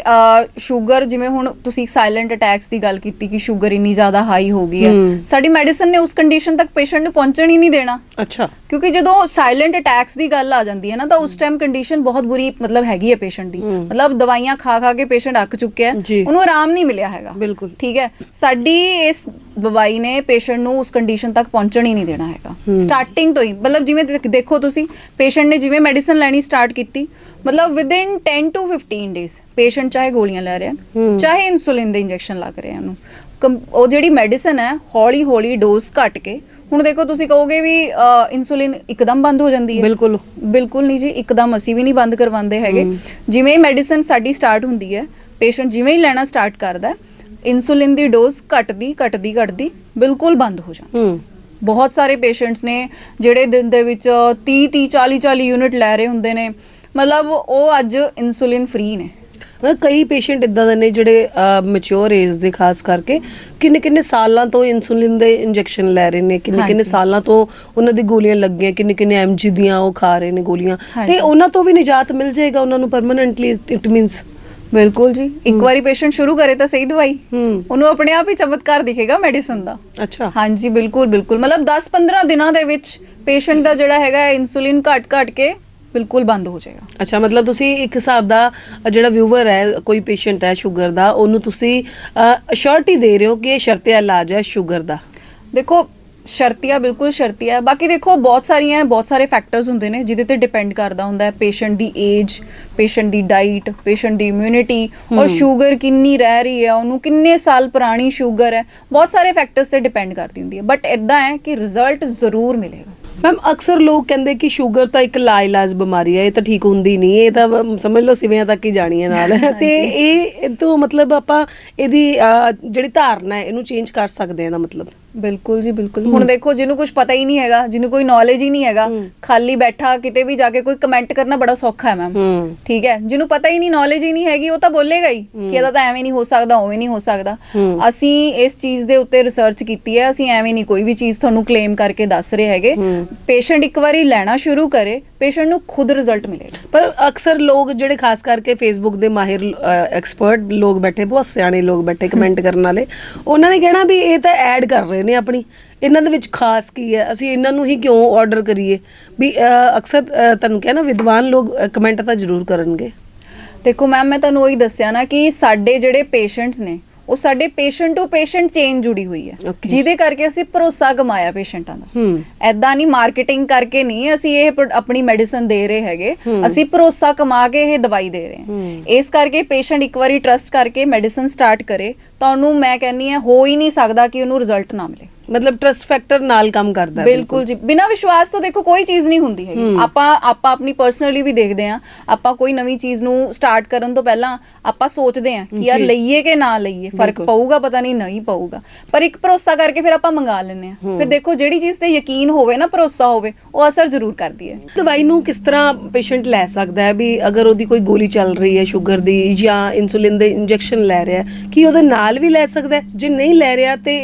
ਸ਼ੂਗਰ ਜਿਵੇਂ ਹੁਣ ਤੁਸੀਂ ਸਾਇਲੈਂਟ ਅਟੈਕਸ ਦੀ ਗੱਲ ਕੀਤੀ ਕਿ ਸ਼ੂਗਰ ਇੰਨੀ ਜ਼ਿਆਦਾ ਹਾਈ ਹੋ ਗਈ ਹੈ। ਸਾਡੀ ਮੈਡੀਸਨ ਨੇ ਉਸ ਕੰਡੀਸ਼ਨ ਤੱਕ ਪੇਸ਼ੈਂਟ ਨੂੰ ਪਹੁੰਚਣ ਹੀ ਨਹੀਂ ਦੇਣਾ ਅੱਛਾ ਕਿਉਂਕਿ ਜਦੋਂ ਸਾਇਲੈਂਟ ਅਟੈਕਸ ਦੀ ਗੱਲ ਆ ਜਾਂਦੀ ਹੈ ਨਾ ਤਾਂ ਉਸ ਟਾਈਮ ਕੰਡੀਸ਼ਨ ਬਹੁਤ ਬੁਰੀ ਮਤਲਬ ਹੈਗੀ ਹੈ ਪੇਸ਼ੈਂਟ ਦੀ। ਮਤਲਬ ਦਵਾਈਆਂ ਖਾ ਖਾ ਕੇ ਪੇਸ਼ੈਂਟ ਅੱਕ ਚੁੱਕਿਆ। ਉਹਨੂੰ ਆਰਾਮ ਨਹੀਂ ਮਿਲਿਆ ਹੈਗਾ ਬਿਲਕੁਲ ਠੀਕ ਹੈ ਸਾਡੀ ਇਸ ਦਵਾਈ ਨੇ ਪੇਸ਼ੈਂਟ ਨੂੰ ਉਸ ਕੰਡੀਸ਼ਨ ਤੱਕ ਪਹੁੰਚਣ ਹੀ ਨਹੀਂ ਦੇਣਾ ਹੈਗਾ। ਸਟਾਰਟਿੰਗ ਤੋਂ ਹੀ ਮਤਲਬ ਜਿਵੇਂ ਦੇਖ- ਤੁਸੀਂ ਪੇਸ਼ੈਂਟ ਨੇ ਜਿਵੇਂ ਮੈਡੀਸਨ ਲੈਣੀ ਸਟਾਰਟ ਕੀਤੀ ਮਤਲਬ ਵਿਦਿਨ 10 ਟੂ 15 ਡੇਜ਼ ਪੇਸ਼ੈਂਟ ਚਾਹੇ ਗੋਲੀਆਂ ਲੈ ਰਿਹਾ। ਚਾਹੇ ਇਨਸੂਲਿਨ ਦੇ ਇੰਜੈਕਸ਼ਨ ਲੱਗ ਰਹੇ ਉਹਨੂੰ ਉਹ ਜਿਹੜੀ ਮੈਡੀਸਨ ਹੈ ਹੌਲੀ ਹੌਲੀ ਡੋਜ਼ ਘਟ ਕੇ ਹੁਣ ਦੇਖੋ ਤੁਸੀਂ ਕਹੋਗੇ ਵੀ ਇਨਸੂਲਿਨ ਇੱਕਦਮ ਬੰਦ ਹੋ ਜਾਂਦੀ ਹੈ ਬਿਲਕੁਲ ਬਿਲਕੁਲ ਨਹੀਂ ਜੀ ਇੱਕਦਮ ਅਸੀਂ ਵੀ ਨਹੀਂ ਬੰਦ ਕਰਵਾਉਂਦੇ ਹੈਗੇ। ਜਿਵੇਂ ਮੈਡੀਸਨ ਸਾਡੀ ਸਟਾਰਟ ਹੁੰਦੀ ਹੈ ਪੇਸ਼ੈਂਟ ਜਿਵੇਂ ਹੀ ਲੈਣਾ ਸਟਾਰਟ ਕਰਦਾ ਹੈ ਇਨਸੂਲਿਨ ਦੀ ਡੋਜ਼ ਘਟਦੀ ਘਟਦੀ ਘਟਦੀ ਬਿਲਕੁਲ ਬੰਦ ਹੋ ਜਾਂਦੀ। ਹੂੰ। ਬਹੁਤ ਸਾਰੇ ਪੇਸ਼ੈਂਟਸ ਨੇ ਜਿਹੜੇ ਦਿਨ ਦੇ ਵਿੱਚ 30 30 40 40 ਯੂਨਿਟ ਲੈ ਰਹੇ ਹੁੰਦੇ ਨੇ। ਮਤਲਬ ਉਹ ਅੱਜ ਇਨਸੂਲਿਨ ਫ੍ਰੀ ਨੇ। ਕਈ ਪੇਸ਼ੈਂਟ ਇਦਾਂ ਦੇ ਨੇ ਜਿਹੜੇ ਮੈਚੁਰ ਏਜ ਦੇ ਖਾਸ ਕਰਕੇ ਕਿੰਨੇ ਕਿੰਨੇ ਸਾਲਾਂ ਤੋਂ ਇਨਸੂਲਿਨ ਦੇ ਇੰਜੈਕਸ਼ਨ ਲੈ ਰਹੇ ਨੇ ਕਿੰਨੇ ਕਿੰਨੇ। ਸਾਲਾਂ ਤੋਂ ਉਹਨਾਂ ਦੀ ਗੋਲੀਆਂ ਲੱਗੀਆਂ ਕਿੰਨੇ ਕਿੰਨੇ ਐਮਜੀ ਦੀਆਂ ਉਹ ਖਾ ਰਹੇ ਨੇ ਗੋਲੀਆਂ। ਤੇ ਉਹਨਾਂ ਤੋਂ ਵੀ ਨਿਜਾਤ ਮਿਲ ਜਾਏਗਾ ਉਹਨਾਂ ਨੂੰ ਪਰਮਨੈਂਟਲੀ ਇਟ ਮੀਨਸ ਬਿਲਕੁਲ ਜੀ। ਇੱਕ ਵਾਰੀ ਪੇਸ਼ੈਂਟ ਸ਼ੁਰੂ ਕਰੇ ਤਾਂ ਸਹੀ ਦਵਾਈ। ਉਹਨੂੰ ਆਪਣੇ ਆਪ ਹੀ ਚਮਤਕਾਰ ਦਿਖੇਗਾ ਮੈਡੀਸਨ ਦਾ। ਅੱਛਾ। ਹਾਂਜੀ ਬਿਲਕੁਲ ਬਿਲਕੁਲ। ਮਤਲਬ 10-15 ਦਿਨਾਂ ਦੇ ਵਿੱਚ ਪੇਸ਼ੈਂਟ ਦਾ ਜਿਹੜਾ ਹੈਗਾ ਇਨਸੂਲਿਨ ਘਟ ਘਟ ਕੇ ਬਿਲਕੁਲ ਬੰਦ ਹੋ ਜਾਏਗਾ। ਅੱਛਾ ਮਤਲਬ ਤੁਸੀਂ ਇੱਕ ਹਿਸਾਬ ਦਾ ਜਿਹੜਾ ਵਿਊਵਰ ਹੈ ਕੋਈ ਪੇਸ਼ੈਂਟ ਹੈ ਸ਼ੂਗਰ ਦਾ ਉਹਨੂੰ ਤੁਸੀਂ ਅਸ਼ੋਰਟੀ ਦੇ ਰਹੇ ਹੋ ਕਿ ਇਹ ਸ਼ਰਤੀਆ ਇਲਾਜ ਹੈ ਸ਼ੂਗਰ ਦਾ? ਦੇਖੋ ਸ਼ਰਤੀਆ ਬਿਲਕੁਲ ਸ਼ਰਤੀਆ। ਬਾਕੀ ਦੇਖੋ ਬਹੁਤ ਸਾਰੀਆਂ ਬਹੁਤ ਸਾਰੇ ਫੈਕਟਰਸ ਹੁੰਦੇ ਨੇ ਜਿਹਦੇ ਤੇ ਡਿਪੈਂਡ ਕਰਦਾ ਹੁੰਦਾ ਹੈ। ਪੇਸ਼ੈਂਟ ਦੀ ਏਜ ਪੇਸ਼ੈਂਟ ਦੀ ਡਾਈਟ ਪੇਸ਼ੈਂਟ ਦੀ ਇਮਿਊਨਿਟੀ ਔਰ ਸ਼ੂਗਰ ਕਿੰਨੀ ਰਹਿ ਰਹੀ ਹੈ ਉਹਨੂੰ ਕਿੰਨੇ ਸਾਲ ਪੁਰਾਣੀ ਸ਼ੂਗਰ ਹੈ। ਬਹੁਤ ਸਾਰੇ ਫੈਕਟਰਸ ਤੇ ਡਿਪੈਂਡ ਕਰਦੀ ਹੁੰਦੀ ਹੈ। ਬਟ ਇਦਾਂ ਹੈ ਕਿ ਰਿਜ਼ਲਟ ਜ਼ਰੂਰ ਮਿਲੇਗਾ। ਮੈਮ ਅਕਸਰ ਲੋਕ ਕਹਿੰਦੇ ਕਿ ਸ਼ੂਗਰ ਤਾਂ ਇੱਕ ਲਾਇਲਾਜ ਬਿਮਾਰੀ ਹੈ ਇਹ ਤਾਂ ਠੀਕ ਹੁੰਦੀ ਨਹੀਂ ਇਹ ਤਾਂ ਸਮਝ ਲਓ ਸਿਵਿਆਂ ਤੱਕ ਹੀ ਜਾਣੀ ਹੈ ਨਾਲ। ਤੇ ਇਹ ਤੋਂ ਮਤਲਬ ਆਪਾਂ ਇਹਦੀ ਜਿਹੜੀ ਧਾਰਨਾ ਹੈ ਇਹਨੂੰ ਚੇਂਜ ਕਰ ਸਕਦੇ ਹਾਂ ਦਾ ਮਤਲਬ। ਬਿਲਕੁਲ ਜੀ ਬਿਲਕੁਲ। ਹੁਣ ਦੇਖੋ ਜਿਹਨੂੰ ਕੁਝ ਪਤਾ ਹੀ ਨਹੀਂ ਹੈਗਾ ਜਿਹਨੂੰ ਕੋਈ ਨੌਲੇਜ ਹੀ ਨਹੀਂ ਹੈਗਾ। ਖਾਲੀ ਬੈਠਾ ਕਿਤੇ ਵੀ ਜਾ ਕੇ ਕੋਈ ਕਮੈਂਟ ਕਰਨਾ ਬੜਾ ਸੌਖਾ ਹੈ ਮੈਮ ਠੀਕ ਹੈ? ਜਿਹਨੂੰ ਪਤਾ ਹੀ ਨਹੀਂ ਨੌਲੇਜ ਹੀ ਨਹੀਂ ਹੈਗੀ ਉਹ ਤਾਂ ਬੋਲੇਗਾ ਹੀ ਕਿ ਇਹਦਾ ਤਾਂ ਐਵੇਂ ਨਹੀਂ ਹੋ ਸਕਦਾ ਉਵੇਂ ਨਹੀਂ ਹੋ ਸਕਦਾ। ਅਸੀਂ ਇਸ ਚੀਜ਼ ਦੇ ਉੱਤੇ ਰਿਸਰਚ ਕੀਤੀ ਹੈ ਅਸੀਂ ਐਵੇਂ ਨਹੀਂ ਕੋਈ ਵੀ ਚੀਜ਼ ਤੁਹਾਨੂੰ ਕਲੇਮ ਕਰਕੇ ਦੱਸ ਰਹੇ ਹੈਗੇ। ਪੇਸ਼ੈਂਟ ਇੱਕ ਵਾਰੀ ਲੈਣਾ ਸ਼ੁਰੂ ਕਰੇ ਪੇਸ਼ੈਂਟ ਨੂੰ ਖੁਦ ਰਿਜ਼ਲਟ ਮਿਲੇਗਾ। ਪਰ ਅਕਸਰ ਲੋਕ ਜਿਹੜੇ ਖਾਸ ਕਰਕੇ ਫੇਸਬੁੱਕ ਦੇ ਮਾਹਿਰ ਐਕਸਪਰਟ ਲੋਕ ਬੈਠੇ, ਬਹੁਤ ਸਿਆਣੇ ਲੋਕ ਬੈਠੇ ਕਮੈਂਟ ਕਰਨ ਵਾਲੇ, ਉਹਨਾਂ ਨੇ ਕਹਿਣਾ ਵੀ ਇਹ ਤਾਂ ਐਡ ਕਰ ਰਹੇ ਨੇ ਆਪਣੀ। ਇਹਨਾਂ ਦੇ ਵਿੱਚ ਖਾਸ ਕੀ ਹੈ? ਅਸੀਂ ਇਹਨਾਂ ਨੂੰ ਹੀ ਕਿਉਂ ਆਰਡਰ ਕਰੀਏ? ਵੀ ਅਕਸਰ ਤੁਹਾਨੂੰ ਕਿਹਾ ਨਾ ਵਿਦਵਾਨ ਲੋਕ ਕਮੈਂਟ ਤਾਂ ਜ਼ਰੂਰ ਕਰਨਗੇ। ਦੇਖੋ ਮੈਮ, ਮੈਂ ਤੁਹਾਨੂੰ ਉਹੀ ਦੱਸਿਆ ਨਾ ਕਿ ਸਾਡੇ ਜਿਹੜੇ ਪੇਸ਼ੈਂਟਸ ਨੇ ਉਹ ਸਾਡੇ ਪੇਸ਼ੈਂਟ ਟੂ ਪੇਸ਼ੈਂਟ ਚੇਨ ਜੁੜੀ ਹੋਈ ਹੈ Okay. ਜਿਹਦੇ ਕਰਕੇ ਅਸੀਂ ਭਰੋਸਾ ਕਮਾਇਆ ਪੇਸ਼ੈਂਟਾਂ ਦਾ ਹੂੰ ਐਦਾਂ ਨਹੀਂ ਮਾਰਕੀਟਿੰਗ ਕਰਕੇ ਨਹੀਂ ਅਸੀਂ ਇਹ ਪ੍ਰੋ- ਆਪਣੀ ਮੈਡੀਸਨ ਦੇ ਰਹੇ ਹੈਗੇ ਹੂੰ। ਅਸੀਂ ਭਰੋਸਾ ਕਮਾ ਕੇ ਇਹ ਦਵਾਈ ਦੇ ਰਹੇ ਹਾਂ ਹੂੰ। ਇਸ ਕਰਕੇ ਪੇਸ਼ੈਂਟ ਇੱਕ ਵਾਰੀ ਟਰਸਟ ਕਰਕੇ ਮੈਡੀਸਨ ਸਟਾਰਟ ਕਰੇ ਤਾਂ ਉਹਨੂੰ ਮੈਂ ਕਹਿੰਨੀ ਆ ਹੋ ਹੀ ਨਹੀਂ ਸਕਦਾ ਕਿ ਉਹਨੂੰ ਰਿਜ਼ਲਟ ਨਾ ਮਿਲੇ। ਮਤਲਬ ਟਰਸਟ ਫੈਕਟਰ ਨਾਲ ਕੰਮ ਕਰਦਾ ਹੈ ਬਿਲਕੁਲ ਜੀ। ਬਿਨਾਂ ਵਿਸ਼ਵਾਸ ਤੋਂ ਦੇਖੋ ਕੋਈ ਚੀਜ਼ ਨਹੀਂ ਹੁੰਦੀ ਹੈਗੀ। ਹੂੰ। ਆਪਾਂ ਆਪਾਂ ਆਪਣੀ ਪਰਸਨਲੀ ਵੀ ਦੇਖਦੇ ਆ ਆਪਾਂ ਕੋਈ ਨਵੀਂ ਚੀਜ਼ ਨੂੰ ਸਟਾਰਟ ਕਰਨ ਤੋਂ ਪਹਿਲਾਂ ਆਪਾਂ ਸੋਚਦੇ ਆ ਕਿ ਯਾਰ। ਲਈਏ ਕਿ ਨਾ ਲਈਏ ਫ਼ਰਕ। ਪਊਗਾ ਪਤਾ ਨਹੀਂ ਨਹੀਂ ਪਊਗਾ। ਪਰ ਇੱਕ ਭਰੋਸਾ ਕਰਕੇ ਫਿਰ ਆਪਾਂ ਮੰਗਾ ਲੈਂਦੇ ਆ। ਫਿਰ ਦੇਖੋ ਜਿਹੜੀ ਚੀਜ਼ ਤੇ ਯਕੀਨ ਹੋਵੇ ਨਾ ਭਰੋਸਾ ਹੋਵੇ ਉਹ ਅਸਰ ਜ਼ਰੂਰ ਕਰਦੀ ਹੈ। ਦਵਾਈ ਨੂੰ ਕਿਸ ਤਰ੍ਹਾਂ ਪੇਸ਼ੈਂਟ ਲੈ ਸਕਦਾ ਹੈ? ਵੀ ਅਗਰ ਉਹਦੀ ਕੋਈ ਗੋਲੀ ਚੱਲ ਰਹੀ ਹੈ ਸ਼ੂਗਰ ਦੀ ਜਾਂ ਇਨਸੂਲਿਨ ਦੇ ਇੰਜੈਕਸ਼ਨ ਲੈ ਰਿਹਾ ਹੈ ਕੀ ਉਹਦੇ ਨਾਲ ਵੀ ਲੈ ਸਕਦਾ ਜੇ ਨਹੀਂ ਲੈ ਰਿਹਾ ਤੇ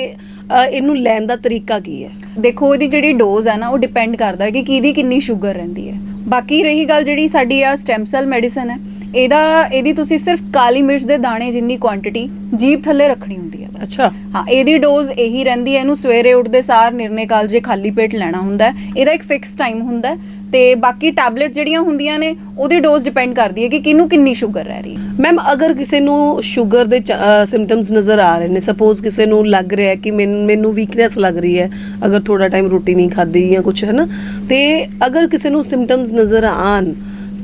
ਇਹਨੂੰ ਲੈਣ ਦਾ ਤਰੀਕਾ ਕੀ ਹੈ? ਦੇਖੋ ਇਹਦੀ ਜਿਹੜੀ ਡੋਜ਼ ਹੈ ਨਾ ਉਹ ਡਿਪੈਂਡ ਕਰਦਾ ਹੈ ਕਿ ਕਿਹਦੀ ਕਿੰਨੀ ਸ਼ੂਗਰ ਰਹਿੰਦੀ ਹੈ। ਬਾਕੀ ਰਹੀ ਗੱਲ ਜਿਹੜੀ ਸਾਡੀ ਆ ਸਟੈਮ ਸੈਲ ਮੈਡੀਸਨ ਹੈ ਇਹਦਾ ਇਹਦੀ ਤੁਸੀਂ ਸਿਰਫ ਕਾਲੀ ਮਿਰਚ ਦੇ ਦਾਣੇ ਜਿੰਨੀ ਕੁਆਂਟੀਟੀ ਜੀਭ ਥੱਲੇ ਰੱਖਣੀ ਹੁੰਦੀ ਹੈ ਬਸ। ਅੱਛਾ। ਹਾਂ ਇਹਦੀ ਡੋਜ਼ ਇਹੀ ਰਹਿੰਦੀ ਹੈ ਇਹਨੂੰ ਸਵੇਰੇ ਉੱਠਦੇ ਸਾਰ ਨਿਰਣੇ ਕਾਲਜੇ ਖਾਲੀ ਪੇਟ ਲੈਣਾ ਹੁੰਦਾ ਹੈ ਇਹਦਾ ਇੱਕ ਫਿਕਸ ਟਾਈਮ ਹੁੰਦਾ ਹੈ। ਤੇ ਬਾਕੀ ਟੈਬਲੇਟ ਜਿਹੜੀਆਂ ਹੁੰਦੀਆਂ ਨੇ ਉਹਦੀ ਡੋਜ਼ ਡਿਪੈਂਡ ਕਰਦੀ ਹੈ ਕਿ ਕਿਹਨੂੰ ਕਿੰਨੀ ਸ਼ੂਗਰ ਰਹਿ ਰਹੀ ਹੈ। ਮੈਮ ਅਗਰ ਕਿਸੇ ਨੂੰ ਸ਼ੂਗਰ ਦੇ ਸਿੰਪਟਮਸ ਨਜ਼ਰ ਆ ਰਹੇ ਨੇ ਸਪੋਜ਼ ਕਿਸੇ ਨੂੰ ਲੱਗ ਰਿਹਾ ਕਿ ਮੈਨ- ਵੀਕਨੈਸ ਲੱਗ ਰਹੀ ਹੈ ਅਗਰ ਥੋੜਾ ਟਾਈਮ ਰੋਟੀ ਨਹੀਂ ਖਾਧੀ ਜਾਂ ਕੁਝ ਹੈ ਨਾ ਤੇ ਅਗਰ ਕਿਸੇ ਨੂੰ ਸਿੰਪਟਮਸ ਨਜ਼ਰ ਆਣ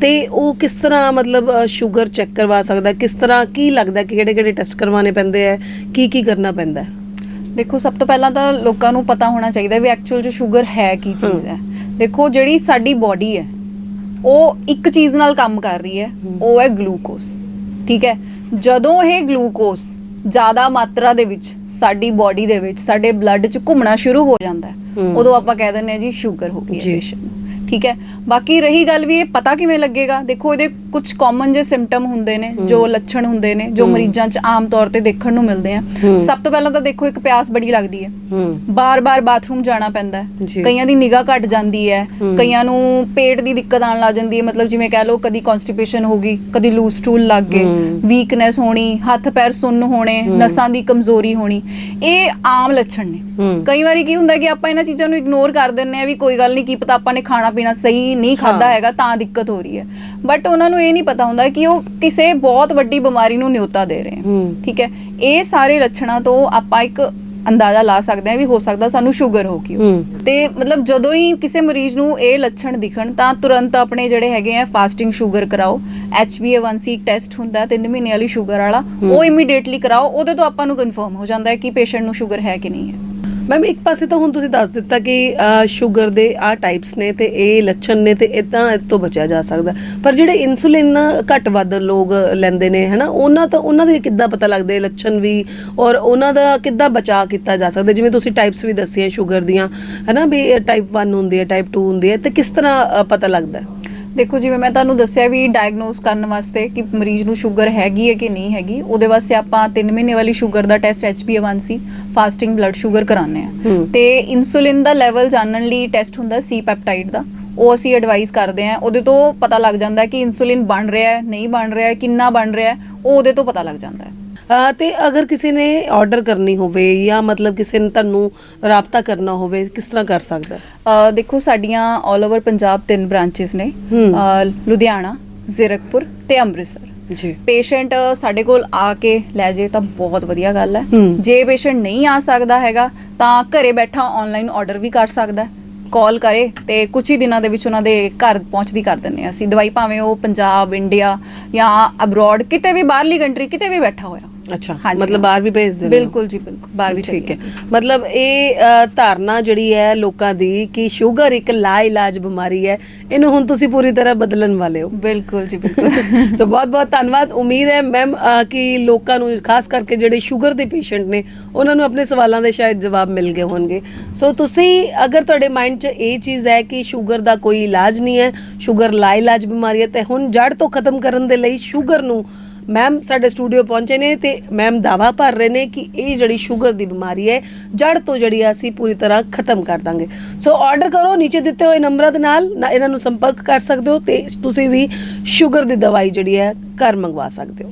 ਤੇ ਉਹ ਕਿਸ ਤਰ੍ਹਾਂ ਮਤਲਬ ਸ਼ੂਗਰ ਚੈੱਕ ਕਰਵਾ ਸਕਦਾ? ਕਿਸ ਤਰ੍ਹਾਂ ਕੀ ਲੱਗਦਾ ਕਿ ਕਿਹੜੇ ਕਿਹੜੇ ਟੈਸਟ ਕਰਵਾਉਣੇ ਪੈਂਦੇ ਹੈ? ਕੀ ਕੀ ਕਰਨਾ ਪੈਂਦਾ ਦੇਖੋ ਸਭ ਤੋਂ ਪਹਿਲਾਂ ਤਾਂ ਲੋਕਾਂ ਨੂੰ ਪਤਾ ਹੋਣਾ ਚਾਹੀਦਾ ਵੀ ਐਕਚੁਅਲ ਚ ਸ਼ੂਗਰ ਹੈ ਕੀ ਚੀਜ਼ ਹੈ। ਦੇਖੋ ਜਿਹੜੀ ਸਾਡੀ ਬਾਡੀ ਹੈ ਉਹ ਇੱਕ ਚੀਜ਼ ਨਾਲ ਕੰਮ ਕਰ ਰਹੀ ਹੈ। ਉਹ ਹੈ ਗਲੂਕੋਜ਼ ਠੀਕ ਹੈ ਜਦੋਂ ਇਹ ਗਲੂਕੋਜ਼ ਜ਼ਿਆਦਾ ਮਾਤਰਾ ਦੇ ਵਿੱਚ ਸਾਡੀ ਬਾਡੀ ਦੇ ਵਿੱਚ ਸਾਡੇ ਬਲੱਡ 'ਚ ਘੁੰਮਣਾ ਸ਼ੁਰੂ ਹੋ ਜਾਂਦਾ ਹੈ। ਉਦੋਂ ਆਪਾਂ ਕਹਿ ਦਿੰਦੇ ਹਾਂ ਜੀ ਸ਼ੂਗਰ ਹੋ ਗਈ ਹੈ ਜੀ। ਠੀਕ ਹੈ ਬਾਕੀ ਰਹੀ ਗੱਲ ਵੀ ਇਹ ਪਤਾ ਕਿਵੇਂ ਲੱਗੇਗਾ ਦੇਖੋ ਇਹਦੇ ਕੁਝ ਕਾਮਨ ਜੇ ਸਿੰਪਟਮ ਹੁੰਦੇ ਨੇ ਜੋ ਲੱਛਣ ਹੁੰਦੇ ਨੇ ਜੋ। ਮਰੀਜ਼ਾਂ 'ਚ ਆਮ ਤੌਰ ਤੇ ਦੇਖਣ ਨੂੰ ਮਿਲਦੇ ਆ। ਸਭ ਤੋਂ ਪਹਿਲਾਂ ਤਾਂ ਦੇਖੋ ਇੱਕ ਪਿਆਸ ਬੜੀ ਲੱਗਦੀ ਹੈ ਬਾਰ-ਬਾਰ ਬਾਥਰੂਮ ਜਾਣਾ ਪੈਂਦਾ ਹੈ। ਕਈਆਂ ਦੀ ਨਿਗਾਹ ਘਟ ਜਾਂਦੀ ਹੈ। ਕਈਆਂ ਨੂੰ ਪੇਟ ਦੀ ਦਿੱਕਤ ਆਉਣ ਲੱਗ ਜਾਂਦੀ ਹੈ ਮਤਲਬ ਜਿਵੇਂ ਕਹਿ ਲਓ ਕਦੀ ਕਨਸਟੀਪੇਸ਼ਨ ਹੋ ਗਈ ਕਦੀ ਲੂਜ਼ ਸਟੂਲ ਲੱਗ ਗਏ। ਵੀਕਨੈਸ ਹੋਣੀ ਹੱਥ ਪੈਰ ਸੁੰਨ ਹੋਣੇ। ਨਸਾਂ ਦੀ ਕਮਜ਼ੋਰੀ ਹੋਣੀ ਇਹ ਆਮ ਲੱਛਣ ਨੇ ਕਈ ਵਾਰੀ ਕੀ ਹੁੰਦਾ ਕਿ ਆਪਾਂ ਇਹਨਾਂ ਚੀਜ਼ਾਂ ਨੂੰ ਇਗਨੋਰ ਕਰ ਦਿੰਨੇ ਆ ਵੀ ਕੋਈ ਗੱਲ ਨਹੀਂ ਕੀ ਪਤਾ ਆਪਾਂ ਨੇ ਖਾਣਾ ਪੀਣਾ ਸਹੀ ਨਹੀਂ ਖਾਦਾ। ਹੈਗਾ ਤਾਂ ਦਿੱਕਤ ਹੋ ਰਹੀ ਹੈ। ਬਟ ਉਹਨਾਂ ਨੂੰ ਇਹ ਨਹੀਂ ਪਤਾ ਹੁੰਦਾ ਕਿ ਉਹ ਕਿਸੇ ਬਹੁਤ ਵੱਡੀ ਬਿਮਾਰੀ ਨੂੰ ਨਿਉਤਾ ਦੇ ਰਹੇ ਹਨ। ਠੀਕ ਹੈ? ਇਹ ਸਾਰੇ ਲੱਛਣਾਂ ਤੋਂ ਆਪਾਂ ਇੱਕ ਅੰਦਾਜ਼ਾ ਲਾ ਸਕਦੇ ਹਾਂ ਵੀ ਹੋ ਸਕਦਾ ਸਾਨੂੰ ਸ਼ੂਗਰ ਹੋ ਗਈ ਤੇ ਮਤਲਬ ਜਦੋਂ ਹੀ ਕਿਸੇ ਮਰੀਜ਼ ਨੂੰ ਇਹ ਲੱਛਣ ਦਿਖਣ ਤਾਂ ਤੁਰੰਤ ਆਪਣੇ ਜਿਹੜੇ ਹੈਗੇ ਆ ਫਾਸਟਿੰਗ ਸ਼ੂਗਰ ਕਰਾਓ। HbA1c ਇੱਕ ਟੈਸਟ ਹੁੰਦਾ 3 ਮਹੀਨੇ ਵਾਲੀ ਸ਼ੂਗਰ ਵਾਲਾ ਉਹ ਇਮੀਡੀਏਟਲੀ ਕਰਾਓ। ਉਹਦੇ ਤੋਂ ਆਪਾਂ ਨੂੰ ਕਨਫਰਮ ਹੋ ਜਾਂਦਾ ਹੈ ਕਿ ਪੇਸ਼ੈਂਟ ਨੂੰ ਸ਼ੂਗਰ ਹੈ ਕਿ ਨਹੀਂ ਹੈ। ਮੈਮ ਇੱਕ ਪਾਸੇ ਤਾਂ ਹੁਣ ਤੁਸੀਂ ਦੱਸ ਦਿੱਤਾ ਕਿ ਸ਼ੂਗਰ ਦੇ ਆ ਟਾਈਪਸ ਨੇ ਤੇ ਇਹ ਲੱਛਣ ਨੇ ਤੇ ਇਦਾਂ ਇਹ ਤੋਂ ਬਚਿਆ ਜਾ ਸਕਦਾ। ਪਰ ਜਿਹੜੇ ਇਨਸੂਲਿਨ ਘੱਟ ਵੱਧ ਲੋਕ ਲੈਂਦੇ ਨੇ, ਹਨਾ, ਉਹਨਾਂ ਤਾਂ, ਉਹਨਾਂ ਦੇ ਕਿੱਦਾਂ ਪਤਾ ਲੱਗਦੇ ਲੱਛਣ ਵੀ? ਔਰ ਉਹਨਾਂ ਦਾ ਕਿੱਦਾਂ ਬਚਾਅ ਕੀਤਾ ਜਾ ਸਕਦਾ? ਜਿਵੇਂ ਤੁਸੀਂ ਟਾਈਪਸ ਵੀ ਦੱਸੀਆਂ ਸ਼ੂਗਰ ਦੀਆਂ, ਹਨਾ, ਵੀ ਟਾਈਪ 1 ਹੁੰਦੀ ਹੈ ਟਾਈਪ 2 ਹੁੰਦੀ ਹੈ, ਤੇ ਕਿਸ ਤਰ੍ਹਾਂ ਪਤਾ ਲੱਗਦਾ? ਦੇਖੋ ਜਿਵੇਂ ਮੈਂ ਤੁਹਾਨੂੰ ਦੱਸਿਆ ਵੀ ਡਾਇਗਨੋਸ ਕਰਨ ਵਾਸਤੇ ਕਿ ਮਰੀਜ਼ ਨੂੰ ਸ਼ੂਗਰ ਹੈਗੀ ਹੈ ਕਿ ਨਹੀਂ ਹੈਗੀ ਉਹਦੇ ਵਾਸਤੇ ਆਪਾਂ 3 ਮਹੀਨੇ ਵਾਲੀ ਸ਼ੂਗਰ ਦਾ test HbA1c fasting blood sugar ਕਰਾਉਂਦੇ ਆ। ਤੇ ਇਨਸੂਲਿਨ ਦਾ ਲੈਵਲ ਜਾਣਨ ਲਈ ਟੈਸਟ ਹੁੰਦਾ ਸੀ ਪੈਪਟਾਈਡ ਦਾ ਉਹ ਅਸੀਂ ਐਡਵਾਈਸ ਕਰਦੇ ਆ ਉਹਦੇ ਤੋਂ ਪਤਾ ਲੱਗ ਜਾਂਦਾ ਕਿ ਇਨਸੂਲਿਨ ਬਣ ਰਿਹਾ ਹੈ ਨਹੀਂ ਬਣ ਰਿਹਾ ਹੈ ਕਿੰਨਾ ਬਣ ਰਿਹਾ ਹੈ ਉਹ ਉਹਦੇ ਤੋਂ ਪਤਾ ਲੱਗ ਜਾਂਦਾ ਹੈ ਤੇ ਅਗਰ ਕਿਸੇ ਨੇ ਆਰਡਰ ਕਰਨੀ ਹੋਵੇ ਜਾਂ ਮਤਲਬ ਕਿਸੇ ਨੇ ਤੁਹਾਨੂੰ ਰਾਬਤਾ ਕਰਨਾ ਹੋਵੇ ਕਿਸ ਤਰ੍ਹਾਂ ਕਰ ਸਕਦਾ ਦੇਖੋ ਸਾਡੀਆਂ 올 ਓਵਰ ਪੰਜਾਬ ਤਿੰਨ ਬ੍ਰਾਂਚਸ ਨੇ। ਲੁਧਿਆਣਾ ਜ਼ੀਰਕਪੁਰ ਤੇ ਅੰਮ੍ਰਿਤਸਰ। ਜੀ। ਪੇਸ਼ੈਂਟ ਸਾਡੇ ਕੋਲ ਆ ਕੇ ਲੈ ਜੇ ਤਾਂ ਬਹੁਤ ਵਧੀਆ ਗੱਲ ਹੈ। ਹੂੰ। ਜੇ ਪੇਸ਼ੈਂਟ ਨਹੀਂ ਆ ਸਕਦਾ ਹੈਗਾ ਤਾਂ ਘਰੇ ਬੈਠਾ ਆਨਲਾਈਨ ਆਰਡਰ ਵੀ ਕਰ ਸਕਦਾ ਹੈ। ਕਾਲ ਕਰੇ ਤੇ ਕੁਝ ਹੀ ਦਿਨਾਂ ਦੇ ਵਿੱਚ ਉਹਨਾਂ ਦੇ ਘਰ ਪਹੁੰਚਦੀ ਕਰ ਦਿੰਨੇ ਆ ਅਸੀਂ। ਦਵਾਈ ਭਾਵੇਂ ਉਹ ਪੰਜਾਬ ਇੰਡੀਆ ਜਾਂ ਅਬਰੋਡ ਕਿਤੇ ਵੀ ਬਾਹਰਲੀ ਕੰਟਰੀ ਕਿਤੇ ਵੀ ਬੈਠਾ ਹੋਇਆ। ਅੱਛਾ ਹਾਂਜੀ, ਮਤਲਬ। ਬਾਹਰ ਵੀ ਭੇਜ ਦਿੰਦੇ ਹੋ? ਬਿਲਕੁਲ ਜੀ ਬਿਲਕੁਲ। ਬਾਹਰ ਵੀ ਠੀਕ ਹੈ। ਮਤਲਬ ਇਹ ਅ, ਧਾਰਨਾ ਜਿਹੜੀ ਹੈ ਲੋਕਾਂ ਦੀ ਕਿ ਸ਼ੂਗਰ ਇੱਕ ਲਾ ਇਲਾਜ ਬਿਮਾਰੀ ਹੈ ਇਹਨੂੰ ਹੁਣ ਤੁਸੀਂ ਪੂਰੀ ਤਰ੍ਹਾਂ ਬਦਲਣ ਵਾਲੇ ਹੋ। ਬਿਲਕੁਲ ਜੀ ਬਿਲਕੁਲ। [laughs] ਸੋ ਬਹੁਤ ਬਹੁਤ ਧੰਨਵਾਦ। ਉਮੀਦ ਹੈ ਮੈਮ ਕਿ ਲੋਕਾਂ ਨੂੰ ਖਾਸ ਕਰਕੇ ਜਿਹੜੇ ਸ਼ੂਗਰ ਦੇ ਪੇਸ਼ੈਂਟ ਨੇ ਉਹਨਾਂ ਨੂੰ ਆਪਣੇ ਸਵਾਲਾਂ ਦੇ ਸ਼ਾਇਦ ਜਵਾਬ ਮਿਲ ਗਏ ਹੋਣਗੇ। ਸੋ ਤੁਸੀਂ ਅਗਰ ਤੁਹਾਡੇ ਮਾਈਂਡ 'ਚ ਇਹ ਚੀਜ਼ ਹੈ ਕਿ ਸ਼ੂਗਰ ਦਾ ਕੋਈ ਇਲਾਜ ਨਹੀਂ ਹੈ ਸ਼ੂਗਰ ਲਾ ਇਲਾਜ ਬਿਮਾਰੀ ਹੈ ਤੇ ਹੁਣ ਜੜ ਤੋਂ ਖਤਮ ਕਰਨ ਦੇ ਲਈ ਸ਼ੂਗਰ ਨੂੰ ਮੈਮ ਸਾਡੇ ਸਟੂਡੀਓ ਪਹੁੰਚੇ ਨੇ ਤੇ ਮੈਮ ਦਾਵਾ ਭਰ ਰਹੇ ਨੇ ਕਿ ਇਹ ਜਿਹੜੀ ਸ਼ੂਗਰ ਦੀ ਬਿਮਾਰੀ ਹੈ ਜੜ ਤੋਂ ਜਿਹੜੀ ਆ ਅਸੀਂ ਪੂਰੀ ਤਰ੍ਹਾਂ ਖਤਮ ਕਰ ਦਾਂਗੇ। ਸੋ ਆਰਡਰ ਕਰੋ, ਨੀਚੇ ਦਿੱਤੇ ਹੋਏ ਨੰਬਰਾਂ ਦੇ ਨਾਲ, ਨਾ ਇਹਨਾਂ ਨੂੰ ਸੰਪਰਕ ਕਰ ਸਕਦੇ ਹੋ ਤੇ ਤੁਸੀਂ ਵੀ ਸ਼ੂਗਰ ਦੀ ਦਵਾਈ ਜਿਹੜੀ ਹੈ, ਘਰ ਮੰਗਵਾ ਸਕਦੇ ਹੋ।